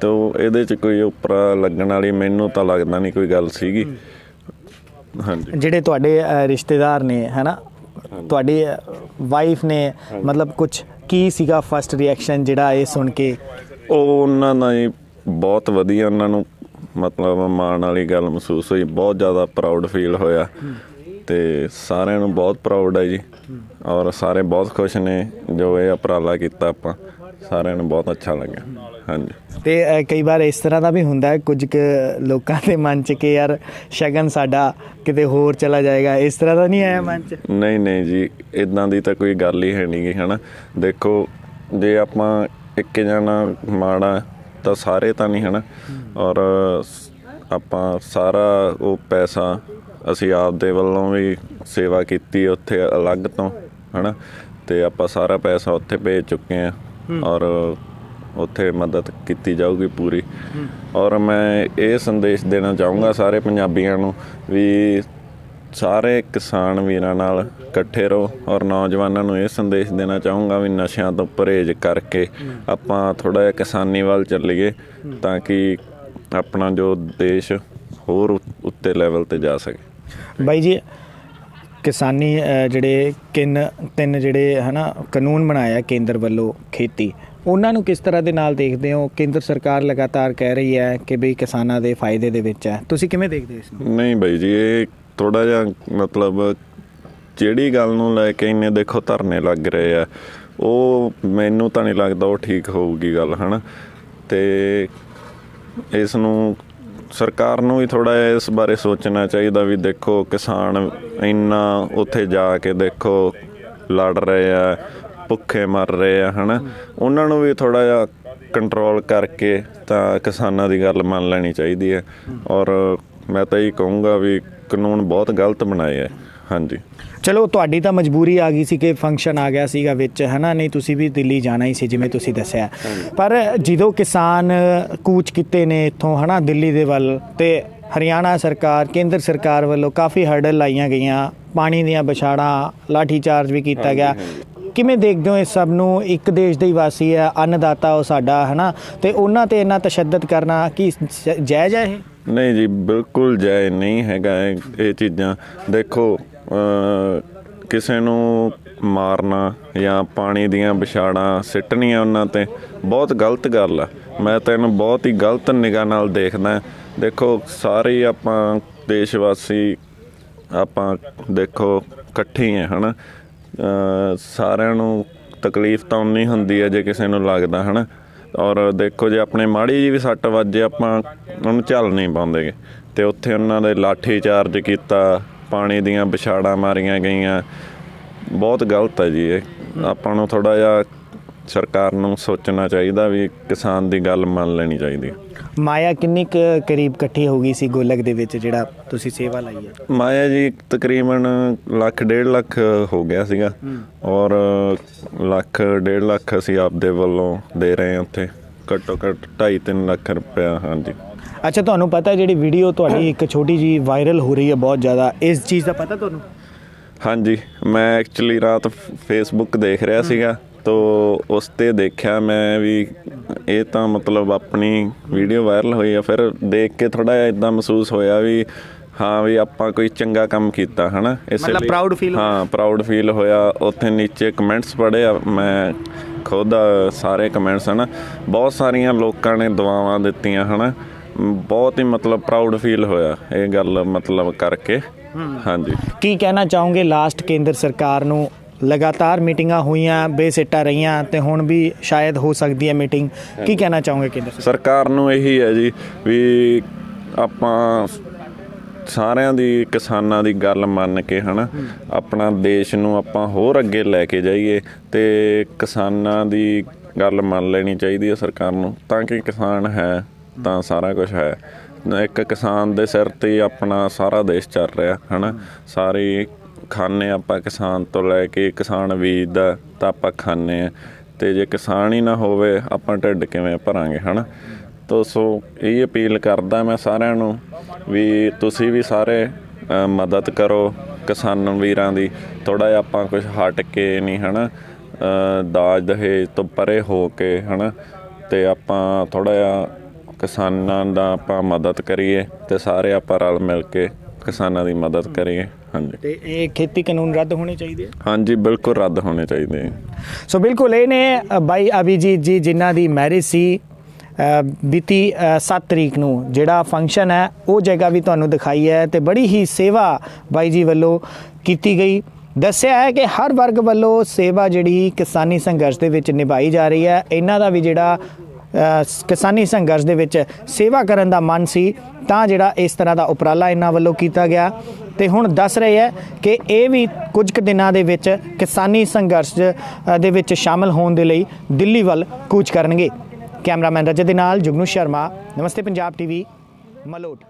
ਤੋ ਇਹਦੇ ਚ ਕੋਈ ਉੱਪਰ ਲੱਗਣ ਵਾਲੀ ਮੈਨੂੰ ਤਾਂ ਲੱਗਦਾ ਨਹੀਂ ਕੋਈ ਗੱਲ ਸੀਗੀ। ਹਾਂਜੀ। ਜਿਹੜੇ ਤੁਹਾਡੇ ਰਿਸ਼ਤੇਦਾਰ ਨੇ ਹੈ ਨਾ ਤੁਹਾਡੀ ਵਾਈਫ ਨੇ ਮਤਲਬ ਕੁਝ ਕੀ ਸੀਗਾ ਫਰਸਟ ਰਿਐਕਸ਼ਨ ਜਿਹੜਾ ਇਹ ਸੁਣ ਕੇ? ਉਹ ਉਹਨਾਂ ਦਾ ਬਹੁਤ ਵਧੀਆ ਉਹਨਾਂ ਨੂੰ ਮਤਲਬ ਮਾਣ ਵਾਲੀ ਗੱਲ ਮਹਿਸੂਸ ਹੋਈ ਬਹੁਤ ਜ਼ਿਆਦਾ ਪ੍ਰਾਊਡ ਫੀਲ ਹੋਇਆ ਤੇ ਸਾਰਿਆਂ ਨੂੰ ਬਹੁਤ ਪ੍ਰਾਊਡ ਹੈ ਜੀ ਔਰ ਸਾਰੇ ਬਹੁਤ ਖੁਸ਼ ਨੇ ਜੋ ਇਹ ਉਪਰਾਲਾ ਕੀਤਾ ਆਪਾਂ ਸਾਰਿਆਂ ਨੂੰ ਬਹੁਤ ਅੱਛਾ ਲੱਗਿਆ ਹਾਂਜੀ। ਤੇ ਕਈ ਵਾਰ ਇਸ ਤਰ੍ਹਾਂ ਦਾ ਵੀ ਹੁੰਦਾ ਹੈ ਕੁਝ ਕੁ ਲੋਕਾਂ ਦੇ ਮਨ 'ਚ ਕਿ ਯਾਰ ਸ਼ਗਨ ਸਾਡਾ ਕਿਤੇ ਹੋਰ ਚਲਾ ਜਾਏਗਾ ਇਸ ਤਰ੍ਹਾਂ ਦਾ ਨਹੀਂ ਆਇਆ ਮਨ 'ਚ? ਨਹੀਂ ਨਹੀਂ ਜੀ ਇਦਾਂ ਦੀ ਤਾਂ ਕੋਈ ਗੱਲ ਹੀ ਹੈ ਨਹੀਂ ਗੀ ਹਨਾ। ਦੇਖੋ ਜੇ ਆਪਾਂ ਇੱਕ ਜਣਾ ਮਾੜਾ ਤਾਂ ਸਾਰੇ ਤਾਂ ਨਹੀਂ ਹਨਾ। ਔਰ ਆਪਾਂ ਸਾਰਾ ਉਹ ਪੈਸਾ ਅਸੀਂ ਆਪ ਦੇ ਵੱਲੋਂ ਵੀ ਸੇਵਾ ਕੀਤੀ ਉੱਥੇ ਅਲੱਗ ਤੋਂ ਹਨਾ? ਤੇ ਆਪਾਂ ਸਾਰਾ ਪੈਸਾ ਉੱਥੇ ਭੇਜ ਚੁੱਕੇ ਆ ਔਰ ਉੱਥੇ ਮਦਦ ਕੀਤੀ ਜਾਊਗੀ ਪੂਰੀ। ਔਰ ਮੈਂ ਇਹ ਸੰਦੇਸ਼ ਦੇਣਾ ਚਾਹੂੰਗਾ ਸਾਰੇ ਪੰਜਾਬੀਆਂ ਨੂੰ ਵੀ ਸਾਰੇ ਕਿਸਾਨ ਵੀਰਾਂ ਨਾਲ ਇਕੱਠੇ ਰਹੋ ਔਰ ਨੌਜਵਾਨਾਂ ਨੂੰ ਇਹ ਸੰਦੇਸ਼ ਦੇਣਾ ਚਾਹੂੰਗਾ ਵੀ ਨਸ਼ਿਆਂ ਤੋਂ ਪਰਹੇਜ਼ ਕਰਕੇ ਆਪਾਂ ਥੋੜਾ ਜਿਹਾ ਕਿਸਾਨੀ ਵੱਲ ਚੱਲੀਏ ਤਾਂ ਕਿ ਆਪਣਾ ਜੋ ਦੇਸ਼ ਹੋਰ ਉੱਤੇ ਲੈਵਲ ਤੇ ਜਾ ਸਕੇ। ਬਾਈ ਜੀ ਕਿਸਾਨੀ ਜਿਹੜੇ ਕਿੰਨ ਤਿੰਨ ਜਿਹੜੇ ਹਨਾ ਕਾਨੂੰਨ ਬਣਾਇਆ ਕੇਂਦਰ ਵੱਲੋਂ ਖੇਤੀ ਉਹਨਾਂ ਨੂੰ ਕਿਸ ਤਰ੍ਹਾਂ ਦੇ ਨਾਲ ਦੇਖਦੇ ਹੋ? ਕੇਂਦਰ ਸਰਕਾਰ ਲਗਾਤਾਰ ਕਹਿ ਰਹੀ ਹੈ ਕਿ ਬਈ ਕਿਸਾਨਾਂ ਦੇ ਫਾਇਦੇ ਦੇ ਵਿੱਚ ਹੈ। ਤੁਸੀਂ ਕਿਵੇਂ ਦੇਖਦੇ ਇਸ ਨੂੰ? ਨਹੀਂ ਬਾਈ ਜੀ ਇਹ ਥੋੜਾ ਜਿਹਾ ਮਤਲਬ ਜਿਹੜੀ ਗੱਲ ਨੂੰ ਲੈ ਕੇ ਇੰਨੇ ਦੇਖੋ ਧਰਨੇ ਲੱਗ ਰਹੇ ਆ ਉਹ ਮੈਨੂੰ ਤਾਂ ਨਹੀਂ ਲੱਗਦਾ ਉਹ ਠੀਕ ਹੋਊਗੀ ਗੱਲ ਹਨਾ। ਤੇ ਇਸ ਨੂੰ ਸਰਕਾਰ ਨੂੰ ਵੀ ਥੋੜਾ ਜਿਹਾ ਇਸ ਬਾਰੇ ਸੋਚਣਾ ਚਾਹੀਦਾ ਵੀ ਦੇਖੋ ਕਿਸਾਨ ਇੰਨਾ ਉੱਥੇ ਜਾ ਕੇ ਦੇਖੋ ਲੜ ਰਹੇ ਆ, ਭੁੱਖੇ ਮਰ ਰਹੇ ਆ, ਹਨਾ? ਉਹਨਾਂ ਨੂੰ ਵੀ ਥੋੜਾ ਜਿਹਾ ਕੰਟਰੋਲ ਕਰਕੇ ਤਾਂ ਕਿਸਾਨਾਂ ਦੀ ਗੱਲ ਮੰਨ ਲੈਣੀ ਚਾਹੀਦੀ ਹੈ। ਔਰ ਮੈਂ ਤਾਂ ਇਹ ਕਹੂੰਗਾ ਵੀ ਕਾਨੂੰਨ ਬਹੁਤ ਗਲਤ ਬਣਾਏ ਹੈ ਹਾਂਜੀ। ਚਲੋ ਤੁਹਾਡੀ ਤਾਂ ਮਜਬੂਰੀ ਆ ਗਈ ਸੀ ਕਿ ਫੰਕਸ਼ਨ ਆ ਗਿਆ ਸੀਗਾ ਵਿੱਚ ਹਨਾ? ਨਹੀਂ ਤੁਸੀਂ ਵੀ ਦਿੱਲੀ ਜਾਣਾ ਹੀ ਸੀ ਜਿਵੇਂ ਤੁਸੀਂ ਦੱਸਿਆ। ਪਰ ਜਦੋਂ ਕਿਸਾਨ ਕੂਚ ਕੀਤੇ ਨੇ ਇੱਥੋਂ ਹਨਾ ਦਿੱਲੀ ਦੇ ਵੱਲ ਤੇ ਹਰਿਆਣਾ ਸਰਕਾਰ ਕੇਂਦਰ ਸਰਕਾਰ ਵੱਲੋਂ ਕਾਫੀ ਹਰਡਲ ਲਾਈਆਂ ਗਈਆਂ ਪਾਣੀ ਦੀਆਂ ਵਿਛਾੜਾਂ ਲਾਠੀ ਚਾਰਜ ਵੀ ਕੀਤਾ ਗਿਆ। ਕਿਵੇਂ ਦੇਖਦੇ ਹੋ ਇਸ ਸਭ ਨੂੰ? ਇੱਕ ਦੇਸ਼ ਦੇ ਹੀ ਵਾਸੀ ਹੈ ਅੰਨਦਾਤਾ ਉਹ ਸਾਡਾ ਹਨਾ? ਤੇ ਉਹਨਾਂ ਤੇ ਇੰਨਾ ਤਸ਼ੱਦਦ ਕਰਨਾ ਕੀ ਜ- ਜਾਇਜ਼ ਹੈ ਇਹ? ਨਹੀਂ ਜੀ ਬਿਲਕੁਲ ਜਾਇ ਨਹੀਂ ਹੈਗਾ ਇਹ ਇਹ ਚੀਜ਼ਾਂ। ਦੇਖੋ ਕਿਸੇ ਨੂੰ ਮਾਰਨਾ ਜਾਂ ਪਾਣੀ ਦੀਆਂ ਵਿਛਾੜਾਂ ਸਿੱਟਣੀਆਂ ਉਹਨਾਂ ਤੇ ਬਹੁਤ ਗਲਤ ਗੱਲ ਆ। ਮੈਂ ਤਾਂ ਇਹਨੂੰ ਬਹੁਤ ਹੀ ਗਲਤ ਨਿਗਾਹ ਨਾਲ ਦੇਖਦਾ। ਦੇਖੋ, ਸਾਰੇ ਆਪਾਂ ਦੇਸ਼ ਵਾਸੀ ਆਪਾਂ ਦੇਖੋ ਇਕੱਠੇ ਹੀ ਆ, ਹਨਾ? ਸਾਰਿਆਂ ਨੂੰ ਤਕਲੀਫ ਤਾਂ ਉਨੀ ਹੁੰਦੀ ਹੈ ਜੇ ਕਿਸੇ ਨੂੰ ਲੱਗਦਾ, ਹਨਾ? ਔਰ ਦੇਖੋ, ਜੇ ਆਪਣੇ ਮਾੜੀ ਜੀ ਵੀ ਸੱਟ ਵੱਜੇ ਆਪਾਂ ਉਹਨੂੰ ਝੱਲ ਨਹੀਂ ਪਾਉਂਦੇਗੇ। ਤੇ ਉੱਥੇ ਉਹਨਾਂ ਦੇ ਲਾਠੀ ਚਾਰਜ ਕੀਤਾ ਪਾਣੀ ਦੀਆਂ ਵਿਛਾੜਾਂ ਮਾਰੀਆਂ ਗਈਆਂ। ਬਹੁਤ ਗਲਤ ਹੈ ਜੀ ਇਹ। ਆਪਾਂ ਨੂੰ ਥੋੜਾ ਜਿਹਾ ਸਰਕਾਰ ਨੂੰ ਸੋਚਣਾ ਚਾਹੀਦਾ ਵੀ ਕਿਸਾਨ ਦੀ ਗੱਲ ਮੰਨ ਲੈਣੀ ਚਾਹੀਦੀ ਮਾਇਆ ਕਿੰਨੀ ਕੁ ਕਰੀਬ ਇਕੱਠੀ ਹੋ ਗਈ ਸੀ ਗੋਲਕ ਦੇ ਵਿੱਚ ਜਿਹੜਾ ਤੁਸੀਂ ਸੇਵਾ ਲਈ ਹੈ? ਮਾਇਆ ਜੀ ਤਕਰੀਬਨ ਲੱਖ ਡੇਢ ਲੱਖ ਹੋ ਗਿਆ ਸੀਗਾ। ਔਰ ਲੱਖ ਡੇਢ ਲੱਖ ਅਸੀਂ ਆਪਦੇ ਵੱਲੋਂ ਦੇ ਰਹੇ ਹਾਂ ਉੱਥੇ। ਘੱਟੋ ਘੱਟ 2.5 3 ਲੱਖ ਰੁਪਇਆ ਹਾਂਜੀ। ਅੱਛਾ ਤੁਹਾਨੂੰ ਪਤਾ ਜਿਹੜੀ ਵੀਡੀਓ ਤੁਹਾਡੀ ਇੱਕ ਛੋਟੀ ਜੀ ਵਾਇਰਲ ਹੋ ਰਹੀ ਹੈ ਬਹੁਤ ਜ਼ਿਆਦਾ ਇਸ ਚੀਜ਼ ਦਾ ਪਤਾ ਤੁਹਾਨੂੰ? ਹਾਂਜੀ ਮੈਂ ਐਕਚੁਅਲੀ ਰਾਤ ਫੇਸਬੁੱਕ ਦੇਖ ਰਿਹਾ ਸੀਗਾ ਤੋ ਉਸ ਤੇ ਦੇਖਿਆ ਮੈਂ ਵੀ ਇਹ ਤਾਂ ਮਤਲਬ ਆਪਣੀ ਵੀਡੀਓ ਵਾਇਰਲ ਹੋਈ ਆ ਫਿਰ ਦੇਖ ਕੇ ਥੋੜਾ ਜਿਹਾ ਇਦਾਂ ਮਹਿਸੂਸ ਹੋਇਆ ਵੀ ਹਾਂ ਵੀ ਆਪਾਂ ਕੋਈ ਚੰਗਾ ਕੰਮ ਕੀਤਾ ਹਨਾ? ਇਸੇ ਮਤਲਬ ਲਈ- proud feel ਹੋਇਆ? ਹਾਂ ਪ੍ਰਾਊਡ ਫੀਲ ਹੋਇਆ ਉੱਥੇ ਨੀਚੇ ਕਮੈਂਟਸ ਪੜ੍ਹੇ ਆ ਮੈਂ ਖੁਦ ਸਾਰੇ ਕਮੈਂਟਸ ਹਨਾ? ਬਹੁਤ ਸਾਰੀਆਂ ਲੋਕਾਂ ਨੇ ਦੁਆਵਾਂ ਦਿੱਤੀਆਂ ਹਨਾ? ਬਹੁਤ ਹੀ ਮਤਲਬ ਪ੍ਰਾਊਡ ਫੀਲ ਹੋਇਆ ਇਹ ਗੱਲ ਮਤਲਬ ਕਰਕੇ। ਹਾਂਜੀ। ਕੀ ਕਹਿਣਾ ਚਾਹੋਗੇ ਲਾਸਟ ਕੇਂਦਰ ਸਰਕਾਰ ਨੂੰ? ਲਗਾਤਾਰ ਮੀਟਿੰਗਾਂ ਹੋਈਆਂ ਬੇਸਿੱਟਾ ਰਹੀਆਂ ਤੇ ਹੁਣ ਵੀ ਸ਼ਾਇਦ ਹੋ ਸਕਦੀ ਹੈ ਮੀਟਿੰਗ। ਕੀ ਕਹਿਣਾ ਚਾਹੋਗੇ ਕੇਂਦਰ ਸਰਕਾਰ ਨੂੰ ਇਹੀ ਹੈ ਜੀ ਵੀ ਆਪਾਂ ਸਾਰਿਆਂ ਦੀ ਕਿਸਾਨਾਂ ਦੀ ਗੱਲ ਮੰਨ ਕੇ ਹਨਾ ਆਪਣਾ ਦੇਸ਼ ਨੂੰ ਆਪਾਂ ਹੋਰ ਅੱਗੇ ਲੈ ਕੇ ਜਾਈਏ ਤੇ ਕਿਸਾਨਾਂ ਦੀ ਗੱਲ ਮੰਨ ਲੈਣੀ ਚਾਹੀਦੀ ਹੈ ਸਰਕਾਰ ਨੂੰ ਤਾਂ ਕਿ ਕਿਸਾਨ ਹੈ ਤਾਂ ਸਾਰਾ ਕੁਝ ਹੈ। ਇੱਕ ਕਿਸਾਨ ਦੇ ਸਿਰ ਤੇ ਹੀ ਆਪਣਾ ਸਾਰਾ ਦੇਸ਼ ਚੱਲ ਰਿਹਾ ਹਨਾ? ਸਾਰੇ ਖਾਣੇ ਆਪਾਂ ਕਿਸਾਨ ਤੋਂ ਲੈ ਕੇ ਕਿਸਾਨ ਬੀਜਦਾ ਤਾਂ ਆਪਾਂ ਖਾਣੇ ਆ। ਤੇ ਜੇ ਕਿਸਾਨ ਹੀ ਨਾ ਹੋਵੇ ਆਪਾਂ ਢਿੱਡ ਕਿਵੇਂ ਭਰਾਂਗੇ ਹਨਾ? ਤੋ ਸੋ ਇਹ ਅਪੀਲ ਕਰਦਾ ਮੈਂ ਸਾਰਿਆਂ ਨੂੰ ਵੀ ਤੁਸੀਂ ਵੀ ਸਾਰੇ ਮਦਦ ਕਰੋ ਕਿਸਾਨ ਵੀਰਾਂ ਦੀ। ਥੋੜਾ ਜਿਹਾ ਆਪਾਂ ਕੁਝ ਹਟ ਕੇ ਨਹੀਂ ਹਨਾ? ਅ, ਦਾਜ ਦਹੇਜ ਤੋਂ ਪਰੇ ਹੋ ਕੇ ਹਨਾ? ਤੇ ਆਪਾਂ ਥੋੜਾ ਜਿਹਾ ਕਿਸਾਨਾਂ ਦਾ ਆਪਾਂ ਮਦਦ ਕਰੀਏ ਤੇ ਸਾਰੇ ਆਪਾਂ ਰਲ ਮਿਲ ਕੇ ਕਿਸਾਨਾਂ ਦੀ ਮਦਦ ਕਰੀਏ ਹਾਂਜੀ। ਤੇ ਇਹ ਖੇਤੀ ਕਾਨੂੰਨ ਰੱਦ ਹੋਣੇ ਚਾਹੀਦੇ ਆ? ਹਾਂਜੀ ਬਿਲਕੁਲ ਰੱਦ ਹੋਣੇ ਚਾਹੀਦੇ ਸੋ ਬਿਲਕੁਲ ਇਹ ਨੇ ਬਾਈ ਅਭਿਜੀਤ ਜੀ ਜਿਨ੍ਹਾਂ ਦੀ ਮੈਰਿਜ ਸੀ ਬੀਤੀ 7 ਤਰੀਕ ਨੂੰ। ਜਿਹੜਾ ਫੰਕਸ਼ਨ ਹੈ ਉਹ ਜਗ੍ਹਾ ਵੀ ਤੁਹਾਨੂੰ ਦਿਖਾਈ ਹੈ ਤੇ ਬੜੀ ਹੀ ਸੇਵਾ ਬਾਈ ਜੀ ਵੱਲੋਂ ਕੀਤੀ ਗਈ। ਦੱਸਿਆ ਹੈ ਕਿ ਹਰ ਵਰਗ ਵੱਲੋਂ ਸੇਵਾ ਜਿਹੜੀ ਕਿਸਾਨੀ ਸੰਘਰਸ਼ ਦੇ ਵਿੱਚ ਨਿਭਾਈ ਜਾ ਰਹੀ ਹੈ। ਇਹਨਾਂ ਦਾ ਵੀ ਜਿਹੜਾ ਕਿਸਾਨੀ ਸੰਘਰਸ਼ ਦੇ ਵਿੱਚ ਸੇਵਾ ਕਰਨ ਦਾ ਮਨ ਸੀ, ਤਾਂ ਜਿਹੜਾ ਇਸ ਤਰ੍ਹਾਂ ਦਾ ਉਪਰਾਲਾ ਇਹਨਾਂ ਵੱਲੋਂ ਕੀਤਾ ਗਿਆ। ਤੇ ਹੁਣ ਦੱਸ ਰਹੇ ਹੈ ਕਿ ਇਹ ਵੀ ਕੁਝ ਕੁ ਦਿਨਾਂ ਦੇ ਵਿੱਚ ਕਿਸਾਨੀ ਸੰਘਰਸ਼ ਦੇ ਵਿੱਚ ਸ਼ਾਮਲ ਹੋਣ ਦੇ ਲਈ ਦਿੱਲੀ ਵੱਲ ਕੂਚ ਕਰਨਗੇ। ਕੈਮਰਾਮੈਨ ਰਜਤ ਦੇ ਨਾਲ ਜੁਗਨੂ ਸ਼ਰਮਾ, ਨਮਸਤੇ ਪੰਜਾਬ ਟੀਵੀ, ਮਲੋਟ।